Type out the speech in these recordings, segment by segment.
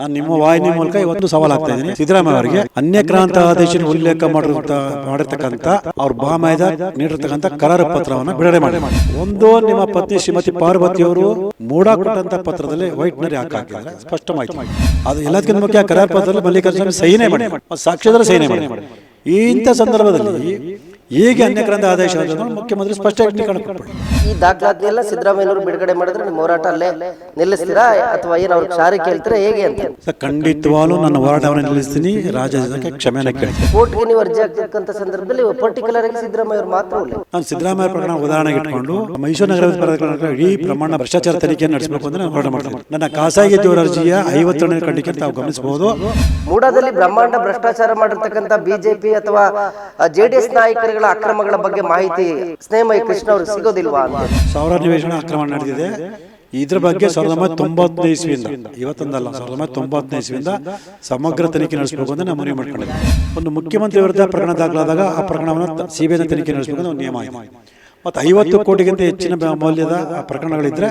ನಾನು ನಿಮ್ಮ ವಾಹಿನಿ ಮೂಲಕ ಇವತ್ತು ಸವಾಲ್ ಆಗ್ತಾ ಇದ್ದೀನಿ. ಸಿದ್ದರಾಮಯ್ಯ ಅವರಿಗೆ ಅನ್ಯಕ್ರಾಂತ ಆದೇಶ ಉಲ್ಲೇಖ ಮಾಡಿರುತ್ತ ಮಾಡಿರ್ತಕ್ಕಂಥ ಅವ್ರ ಬಾಮೈದ ನೀಡಿರ್ತಕ್ಕಂಥ ಕರಾರು ಪತ್ರವನ್ನು ಬಿಡುಗಡೆ ಮಾಡಿ. ಒಂದು ನಿಮ್ಮ ಪತ್ನಿ ಶ್ರೀಮತಿ ಪಾರ್ವತಿ ಅವರು ಮೂಡ ಕೊಟ್ಟಂತ ಪತ್ರದಲ್ಲಿ ವೈಟ್ ನರಿ ಸ್ಪಷ್ಟ ಮಾಹಿತಿ. ಅದು ಎಲ್ಲದಕ್ಕಿಂತ ಮುಖ್ಯ ಕರಾರು ಪತ್ರದಲ್ಲಿ ಮಲ್ಲಿಕಾರ್ಜುನ ಸಹಿನೇ ಮಾಡಿ. ಸಾಕ್ಷ್ಯದ ಸಹಿನೇ ಮಾಡಿ. ಇಂಥ ಸಂದರ್ಭದಲ್ಲಿ ಹೇಗೆ ಗ್ರಂಥ ಆದೇಶ ಮುಖ್ಯಮಂತ್ರಿ ಸ್ಪಷ್ಟೀಕರಣ ಈ ದಾಖಲಾತಿಯೆಲ್ಲ ಸಿದ್ದರಾಮಯ್ಯವರು ಬಿಡುಗಡೆ ಮಾಡಿದ್ರೆ ನಿಮ್ಮ ಹೋರಾಟ ಅಲ್ಲೇ ನಿಲ್ಲಿಸ್ತೀರಾ ಅಥವಾ ಏನು ಅವ್ರಿಗೆ ಸಾರಿ ಕೇಳ್ತೀರಾ ಹೇಗೆ ಅಂತ? ಖಂಡಿತವಾಗ್ಲೂ ನನ್ನ ಹೋರಾಟವನ್ನು ನಿಲ್ಲಿಸ್ತೀನಿ ರಾಜ್ಯಕ್ಕೆ ಕ್ಷಮೆನ ಕೇಳ್ತೀನಿ. ಕೋರ್ಟ್ಗೆ ನೀವು ಅರ್ಜಿ ಹಾಕ್ತಕ್ಕಂಥ ಸಂದರ್ಭದಲ್ಲಿ ಪರ್ಟಿಕ್ಯುಲರ್ ಆಗಿ ಸಿದ್ದರಾಮಯ್ಯ ಅವರು ಮಾತ್ರ ನಾನು ಸಿದ್ದರಾಮಯ್ಯ ಪ್ರಕರಣ ಉದಾಹರಣೆಗೆ ಇಟ್ಕೊಂಡು ಮೈಸೂರು ನಗರದ ಪ್ರಕರಣ ಇಡೀ ಪ್ರಮಾಣ ಭ್ರಷ್ಟಾಚಾರ ತನಿಖೆಯನ್ನು ನಡೆಸಬೇಕು ಅಂದ್ರೆ ನಾನು ಹೋರಾಟ ಮಾಡ್ತೀನಿ. ನನ್ನ ಖಾಸಗಿ ದೇವರ ಅರ್ಜಿಯ ಐವತ್ತೆರಡನೇ ಖಂಡಿಕೆ ತಾವು ಗಮನಿಸಬಹುದು. ಮೂಡಾದಲ್ಲಿ ಬ್ರಹ್ಮಾಂಡ ಭ್ರಷ್ಟಾಚಾರ ಮಾಡಿರ್ತಕ್ಕಂಥ ಬಿಜೆಪಿ ಅಥವಾ ಜೆಡಿಎಸ್ ನಾಯಕರುಗಳ ಅಕ್ರಮಗಳ ಬಗ್ಗೆ ಮಾಹಿತಿ ಸ್ನೇಹಮಯ ಕೃಷ್ಣ ಅವರು ಸಿಗೋದಿಲ್ವಾ ನಿವೇಶನ ಅಕ್ರಮ ನಡೆದಿದೆ. ಇದ್ರ ಬಗ್ಗೆ ಸಾವಿರದ ಒಂಬೈನೂರ ತೊಂಬತ್ತನೇ ಇಸ್ವಿಯಿಂದ, ಇವತ್ತೊಂದಲ್ಲ, ಸಾವಿರದ ಒಂಬೈನೂರ ತೊಂಬತ್ತನೇ ಇಸ್ವಿಯಿಂದ ಸಮಗ್ರ ತನಿಖೆ ನಡೆಸಬೇಕು ಅಂತ ನಾವು ಮನವಿ ಮಾಡ್ಕೊಂಡಿದ್ದೆ. ಒಂದು ಮುಖ್ಯಮಂತ್ರಿ ವಿರುದ್ಧ ಪ್ರಕರಣ ದಾಖಲಾದಾಗ ಆ ಪ್ರಕರಣವನ್ನು ಸಿ ಬಿ ಐನ ತನಿಖೆ ನಡೆಸಬೇಕು ಒಂದು ನಿಯಮ ಇದೆ ಮತ್ತು ಐವತ್ತು ಕೋಟಿಗಿಂತ ಹೆಚ್ಚಿನ ಮೌಲ್ಯದ ಆ ಪ್ರಕರಣಗಳಿದ್ರೆ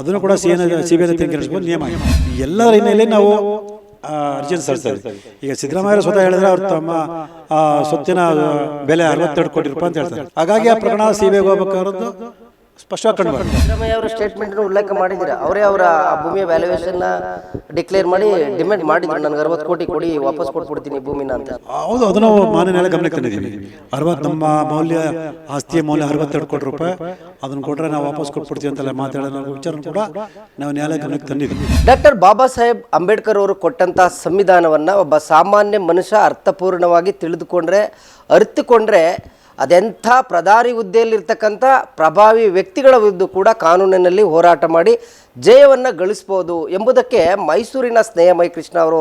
ಅದನ್ನು ಕೂಡ ಸಿ ಸಿ ಬಿ ಐನ ತನಿಖೆ ನಡೆಸಬೇಕು ನಿಯಮ ಇದೆ ಎಲ್ಲರ ಎಲ್ಲ ಹಿನ್ನೆಲೆಯಲ್ಲಿ ನಾವು ಆ, ಸರ್ ಈಗ ಸಿದ್ದರಾಮಯ್ಯ ಸ್ವತಃ ಹೇಳಿದ್ರೆ ಅವ್ರು ತಮ್ಮ ಆ, ಸ್ವತ್ತಿನ ಬೆಲೆ ಅರವತ್ತೆರಡು ಕೋಟಿ ರೂಪಾಯಿ ಅಂತ ಹೇಳ್ತಾರೆ. ಹಾಗಾಗಿ ಆ ಪ್ರಕರಣ ಸಿ ಬಿ ಐಗೆ ಹೋಗ್ಬೇಕಾದ್ದು ಸ್ಪಷ್ಟವಾಗಿ ಕಂಡು ಬರ್ತದೆ. ಸಿದ್ದರಾಮಯ್ಯ ಅವರ ಸ್ಟೇಟ್ಮೆಂಟ್ ಉಲ್ಲೇಖ ಮಾಡಿದ್ದೀರಾ? ಅವರೇ ಅವರ ಆ ಭೂಮಿಯ ವ್ಯಾಲ್ಯೂಯೇಷನ್ ಡಿಕ್ಲೇರ್ ಮಾಡಿ ಡಿಮ್ಯಾಂಡ್ ಮಾಡಿದ್ರು. ನನಗೆ ಅರವತ್ತು ಕೋಟಿ ಕೊಡಿ ವಾಪಸ್ ಕೊಟ್ಬಿಡ್ತೀನಿ ಭೂಮಿನ ಅಂತ. ಹೌದು ನಾವು ಮಾನ್ಯ ನ್ಯಾಯಾಲಯ ಗಮನಕ್ಕೆ ತಂದಿದ್ದೀವಿ. ಅರವತ್ತು ನಮ್ಮ ಮೌಲ್ಯ ಆಸ್ತಿಯ ಮೌಲ್ಯ ಅರವತ್ತೆರಡು ಕೋಟಿ ರೂಪಾಯಿ. ಅದನ್ನು ಕೊಟ್ಟರೆ ನಾವು ವಾಪಸ್ ಕೊಟ್ಬಿಡ್ತೀವಿ ಅಂತೆಲ್ಲ ಮಾತಾಡೋ ವಿಚಾರ ಕೂಡ ನಾವು ನ್ಯಾಯಾಲಯ ಗಮನಕ್ಕೆ ತಂದಿದ್ದೀವಿ. ಡಾಕ್ಟರ್ ಬಾಬಾ ಸಾಹೇಬ್ ಅಂಬೇಡ್ಕರ್ ಅವರು ಕೊಟ್ಟಂತ ಸಂವಿಧಾನವನ್ನ ಒಬ್ಬ ಸಾಮಾನ್ಯ ಮನುಷ್ಯ ಅರ್ಥಪೂರ್ಣವಾಗಿ ತಿಳಿದುಕೊಂಡ್ರೆ ಅರಿತುಕೊಂಡ್ರೆ ಅದೆಂಥ ಪ್ರಧಾನಿ ಹುದ್ದೆಯಲ್ಲಿರ್ತಕ್ಕಂಥ ಪ್ರಭಾವಿ ವ್ಯಕ್ತಿಗಳ ವಿರುದ್ಧ ಕೂಡ ಕಾನೂನಿನಲ್ಲಿ ಹೋರಾಟ ಮಾಡಿ ಜಯವನ್ನು ಗಳಿಸ್ಬೋದು ಎಂಬುದಕ್ಕೆ ಮೈಸೂರಿನ ಸ್ನೇಹಮಯ ಕೃಷ್ಣ ಅವರು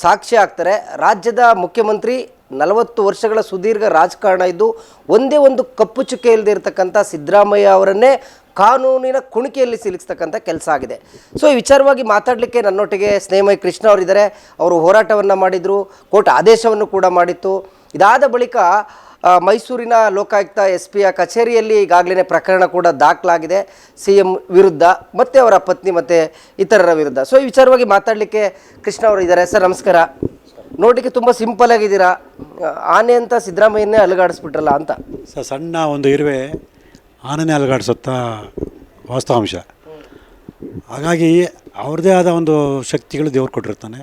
ಸಾಕ್ಷಿ ಆಗ್ತಾರೆ. ರಾಜ್ಯದ ಮುಖ್ಯಮಂತ್ರಿ ನಲವತ್ತು ವರ್ಷಗಳ ಸುದೀರ್ಘ ರಾಜಕಾರಣ ಇದ್ದು ಒಂದೇ ಒಂದು ಕಪ್ಪು ಚುಕ್ಕೆ ಇಲ್ಲದೆ ಇರತಕ್ಕಂಥ ಸಿದ್ದರಾಮಯ್ಯ ಅವರನ್ನೇ ಕಾನೂನಿನ ಕುಣಿಕೆಯಲ್ಲಿ ಸಿಲುಕಿಸ್ತಕ್ಕಂಥ ಕೆಲಸ ಆಗಿದೆ. ಸೊ, ಈ ವಿಚಾರವಾಗಿ ಮಾತಾಡಲಿಕ್ಕೆ ನನ್ನೊಟ್ಟಿಗೆ ಸ್ನೇಹಮಯ ಕೃಷ್ಣ ಅವರಿದ್ದಾರೆ ಅವರು ಹೋರಾಟವನ್ನು ಮಾಡಿದರು, ಕೋರ್ಟ್ ಆದೇಶವನ್ನು ಕೂಡ ಮಾಡಿತ್ತು. ಇದಾದ ಬಳಿಕ ಮೈಸೂರಿನ ಲೋಕಾಯುಕ್ತ ಎಸ್ ಪಿಯ ಕಚೇರಿಯಲ್ಲಿ ಈಗಾಗಲೇ ಪ್ರಕರಣ ಕೂಡ ದಾಖಲಾಗಿದೆ. ಸಿ ಎಂ ವಿರುದ್ಧ, ಮತ್ತು ಅವರ ಪತ್ನಿ ಮತ್ತು ಇತರರ ವಿರುದ್ಧ. ಸೊ ಈ ವಿಚಾರವಾಗಿ ಮಾತಾಡಲಿಕ್ಕೆ ಕೃಷ್ಣ ಅವರು ಇದ್ದಾರೆ. ಸರ್, ನಮಸ್ಕಾರ. ನೋಡಲಿಕ್ಕೆ ತುಂಬ ಸಿಂಪಲ್ ಆಗಿದ್ದೀರಾ? ಆನೆ ಅಂತ ಸಿದ್ದರಾಮಯ್ಯನೇ ಅಲುಗಾಡಿಸ್ಬಿಟ್ರಲ್ಲ ಅಂತ. ಸರ್, ಸಣ್ಣ ಒಂದು ಇರುವೆ ಆನೆನೇ ಅಲುಗಾಡಿಸುತ್ತಾ ವಾಸ್ತವಾಂಶ. ಹಾಗಾಗಿ ಅವ್ರದ್ದೇ ಆದ ಒಂದು ಶಕ್ತಿಗಳು ದೇವ್ರು ಕೊಟ್ಟಿರ್ತಾನೆ.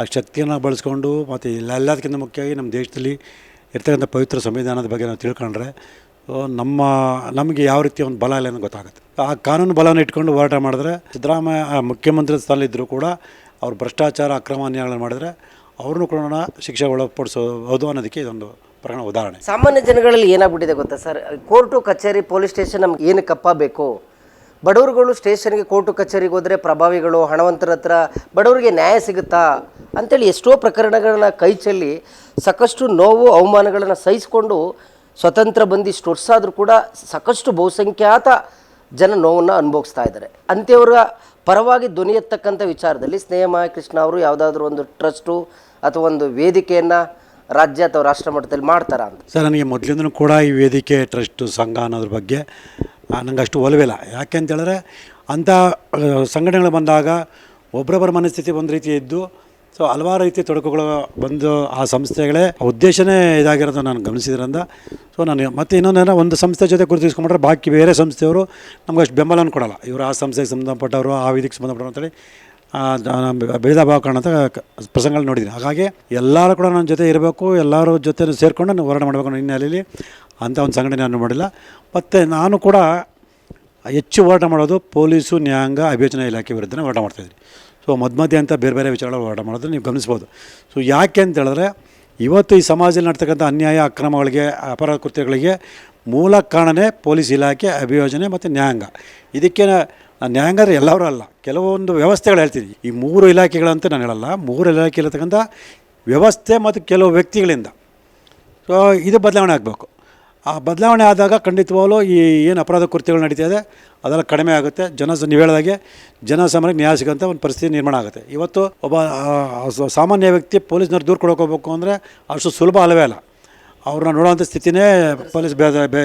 ಆ ಶಕ್ತಿಯನ್ನು ಬಳಸ್ಕೊಂಡು ಮತ್ತು ಎಲ್ಲದಕ್ಕಿಂತ ಮುಖ್ಯವಾಗಿ ನಮ್ಮ ದೇಶದಲ್ಲಿ ಇರ್ತಕ್ಕಂಥ ಪವಿತ್ರ ಸಂವಿಧಾನದ ಬಗ್ಗೆ ನಾವು ತಿಳ್ಕೊಂಡ್ರೆ ನಮ್ಮ, ನಮಗೆ ಯಾವ ರೀತಿ ಒಂದು ಬಲ ಇಲ್ಲ ಅನ್ನೋದು ಗೊತ್ತಾಗುತ್ತೆ. ಆ ಕಾನೂನು ಬಲವನ್ನು ಇಟ್ಕೊಂಡು ಹೋರಾಟ ಮಾಡಿದ್ರೆ, ಸಿದ್ದರಾಮಯ್ಯ ಮುಖ್ಯಮಂತ್ರಿ ಸ್ಥಾನದಲ್ಲಿದ್ದರೂ ಕೂಡ ಅವ್ರು ಭ್ರಷ್ಟಾಚಾರ ಅಕ್ರಮ ಅನ್ಯಾಯಗಳನ್ನು ಮಾಡಿದ್ರೆ ಅವ್ರನ್ನೂ ಕೂಡ ಶಿಕ್ಷೆ ಒಳಪಡಿಸೋದು ಅನ್ನೋದಕ್ಕೆ ಇದೊಂದು ಪ್ರಕರಣ ಉದಾಹರಣೆ. ಸಾಮಾನ್ಯ ಜನಗಳಲ್ಲಿ ಏನಾಗ್ಬಿಟ್ಟಿದೆ ಗೊತ್ತಾ ಸರ್? ಕೋರ್ಟು, ಕಚೇರಿ, ಪೊಲೀಸ್ ಸ್ಟೇಷನ್ ನಮ್ಗೆ ಏನಕ್ಕಪ್ಪ ಬೇಕು? ಬಡವರುಗಳು ಸ್ಟೇಷನ್ಗೆ ಕೋರ್ಟು ಕಚೇರಿಗೆ ಹೋದರೆ ಪ್ರಭಾವಿಗಳು, ಹಣವಂತರ ಹತ್ರ ಬಡವರಿಗೆ ನ್ಯಾಯ ಸಿಗುತ್ತಾ? ಅಂತೇಳಿ ಎಷ್ಟೋ ಪ್ರಕರಣಗಳನ್ನ ಕೈ ಚೆಲ್ಲಿ ಸಾಕಷ್ಟು ನೋವು, ಅವಮಾನಗಳನ್ನು ಸಹಿಸಿಕೊಂಡು ಸ್ವತಂತ್ರ ಬಂದು ಆದರೂ ಕೂಡ ಸಾಕಷ್ಟು ಬಹುಸಂಖ್ಯಾತ ಜನ ನೋವನ್ನು ಅನುಭವಿಸ್ತಾ ಇದ್ದಾರೆ. ಅಂಥವ್ರ ಪರವಾಗಿ ಧ್ವನಿ ಎತ್ತಕ್ಕಂಥ ವಿಚಾರದಲ್ಲಿ ಸ್ನೇಹಮಯ ಕೃಷ್ಣ ಅವರು ಯಾವುದಾದ್ರೂ ಒಂದು ಟ್ರಸ್ಟು ಅಥವಾ ಒಂದು ವೇದಿಕೆಯನ್ನು ರಾಜ್ಯ ಅಥವಾ ರಾಷ್ಟ್ರ ಮಟ್ಟದಲ್ಲಿ ಮಾಡ್ತಾರಾ ಅಂತ? ಸರ್, ನನಗೆ ಮೊದಲಿಂದನೂ ಕೂಡ ಈ ವೇದಿಕೆ, ಟ್ರಸ್ಟ್, ಸಂಘ ಅನ್ನೋದ್ರ ಬಗ್ಗೆ ನನಗೆ ನಂಗೆ ಅಷ್ಟು ಒಲವಿಲ್ಲ. ಯಾಕೆ ಅಂತ ಹೇಳಿದ್ರೆ, ಅಂಥ ಸಂಘಟನೆಗಳು ಬಂದಾಗ ಒಬ್ಬರೊಬ್ಬರ ಮನಸ್ಥಿತಿ ಒಂದು ರೀತಿ ಇದ್ದು, ಸೊ ಹಲವಾರು ರೀತಿ ತೊಡಕುಗಳು ಬಂದು ಆ ಸಂಸ್ಥೆಗಳೇ ಉದ್ದೇಶನೇ ಇದಾಗಿರೋದು ನಾನು ಗಮನಿಸಿದ್ರಿಂದ, ಸೊ ನಾನು ಮತ್ತು ಇನ್ನೊಂದೇನೋ ಒಂದು ಸಂಸ್ಥೆ ಜೊತೆ ಗುರುತಿಸ್ಕೊಂಡ್ರೆ ಬಾಕಿ ಬೇರೆ ಸಂಸ್ಥೆಯವರು ನಮ್ಗೆ ಅಷ್ಟು ಬೆಂಬಲವನ್ನು ಕೊಡಲ್ಲ. ಇವರು ಆ ಸಂಸ್ಥೆಗೆ ಸಂಬಂಧಪಟ್ಟವರು, ಆ ವೇದಿಕೆ ಸಂಬಂಧಪಟ್ಟವರು ಅಂತೇಳಿ ಭೇದ ಭಾವ ಕಾಣಂತ ಪ್ರಸಂಗಗಳು ನೋಡಿದ್ದೀನಿ. ಹಾಗಾಗಿ ಎಲ್ಲರೂ ಕೂಡ ನನ್ನ ಜೊತೆ ಇರಬೇಕು, ಎಲ್ಲರ ಜೊತೆ ಸೇರಿಕೊಂಡು ನಾನು ಹೋರಾಟ ಮಾಡಬೇಕು ಅನ್ನೋ ಹಿನ್ನೆಲೆಯಲ್ಲಿ ಅಂಥ ಒಂದು ಸಂಘಟನೆ ನಾನು ಮಾಡಿಲ್ಲ. ಮತ್ತು ನಾನು ಕೂಡ ಹೆಚ್ಚು ಹೋರಾಟ ಮಾಡೋದು ಪೊಲೀಸು, ನ್ಯಾಯಾಂಗ ಅಭಿಯೋಚನಾ ಇಲಾಖೆ ವಿರುದ್ಧನೇ ಹೋರಾಟ ಮಾಡ್ತಾಯಿದ್ದೀನಿ ಸೊ ಮಧ್ಯ ಮಧ್ಯೆ ಅಂತ ಬೇರೆ ಬೇರೆ ವಿಚಾರಗಳು ಹೋರಾಟ ಮಾಡೋದು ನೀವು ಗಮನಿಸ್ಬೋದು. ಸೊ ಯಾಕೆ ಅಂತ ಹೇಳಿದ್ರೆ, ಇವತ್ತು ಈ ಸಮಾಜದಲ್ಲಿ ನಡ್ತಕ್ಕಂಥ ಅನ್ಯಾಯ, ಅಕ್ರಮಗಳಿಗೆ ಅಪರಾಧ ಕೃತ್ಯಗಳಿಗೆ ಮೂಲ ಕಾರಣನೇ ಪೊಲೀಸ್ ಇಲಾಖೆ, ಅಭಿಯೋಜನೆ ಮತ್ತು ನ್ಯಾಯಾಂಗ. ಇದಕ್ಕೆ ನಾನು ನ್ಯಾಯಾಂಗರು ಎಲ್ಲರೂ ಅಲ್ಲ. ಕೆಲವೊಂದು ವ್ಯವಸ್ಥೆಗಳು ಹೇಳ್ತೀನಿ. ಈ ಮೂರು ಇಲಾಖೆಗಳಂತ ನಾನು ಹೇಳಲ್ಲ. ಮೂರು ಇಲಾಖೆ ಇರತಕ್ಕಂಥ ವ್ಯವಸ್ಥೆ ಮತ್ತು ಕೆಲವು ವ್ಯಕ್ತಿಗಳಿಂದ. ಸೊ ಇದು ಬದಲಾವಣೆ ಆಗಬೇಕು. ಆ ಬದಲಾವಣೆ ಆದಾಗ ಖಂಡಿತವಾಗಲೂ ಈ ಏನು ಅಪರಾಧ ಕೃತ್ಯಗಳು ನಡೀತಾ ಇದೆ, ಅದೆಲ್ಲ ಕಡಿಮೆ ಆಗುತ್ತೆ. ಜನ ನೀವು ಹೇಳಿದಾಗೆ ಜನಸಾಮಾನ್ಯಕ್ಕೆ ನ್ಯಾಯ ಸಿಗೋಂಥ ಒಂದು ಪರಿಸ್ಥಿತಿ ನಿರ್ಮಾಣ ಆಗುತ್ತೆ. ಇವತ್ತು ಒಬ್ಬ ಸಾಮಾನ್ಯ ವ್ಯಕ್ತಿ ಪೊಲೀಸ್ನವ್ರು ದೂರ ಕೊಡೋಕೆ ಹೋಗ್ಬೇಕು ಅಂದರೆ ಅಷ್ಟು ಸುಲಭ ಅಲ್ಲವೇ ಅಲ್ಲ. ಅವ್ರನ್ನ ನೋಡೋವಂಥ ಸ್ಥಿತಿನೇ ಪೊಲೀಸ್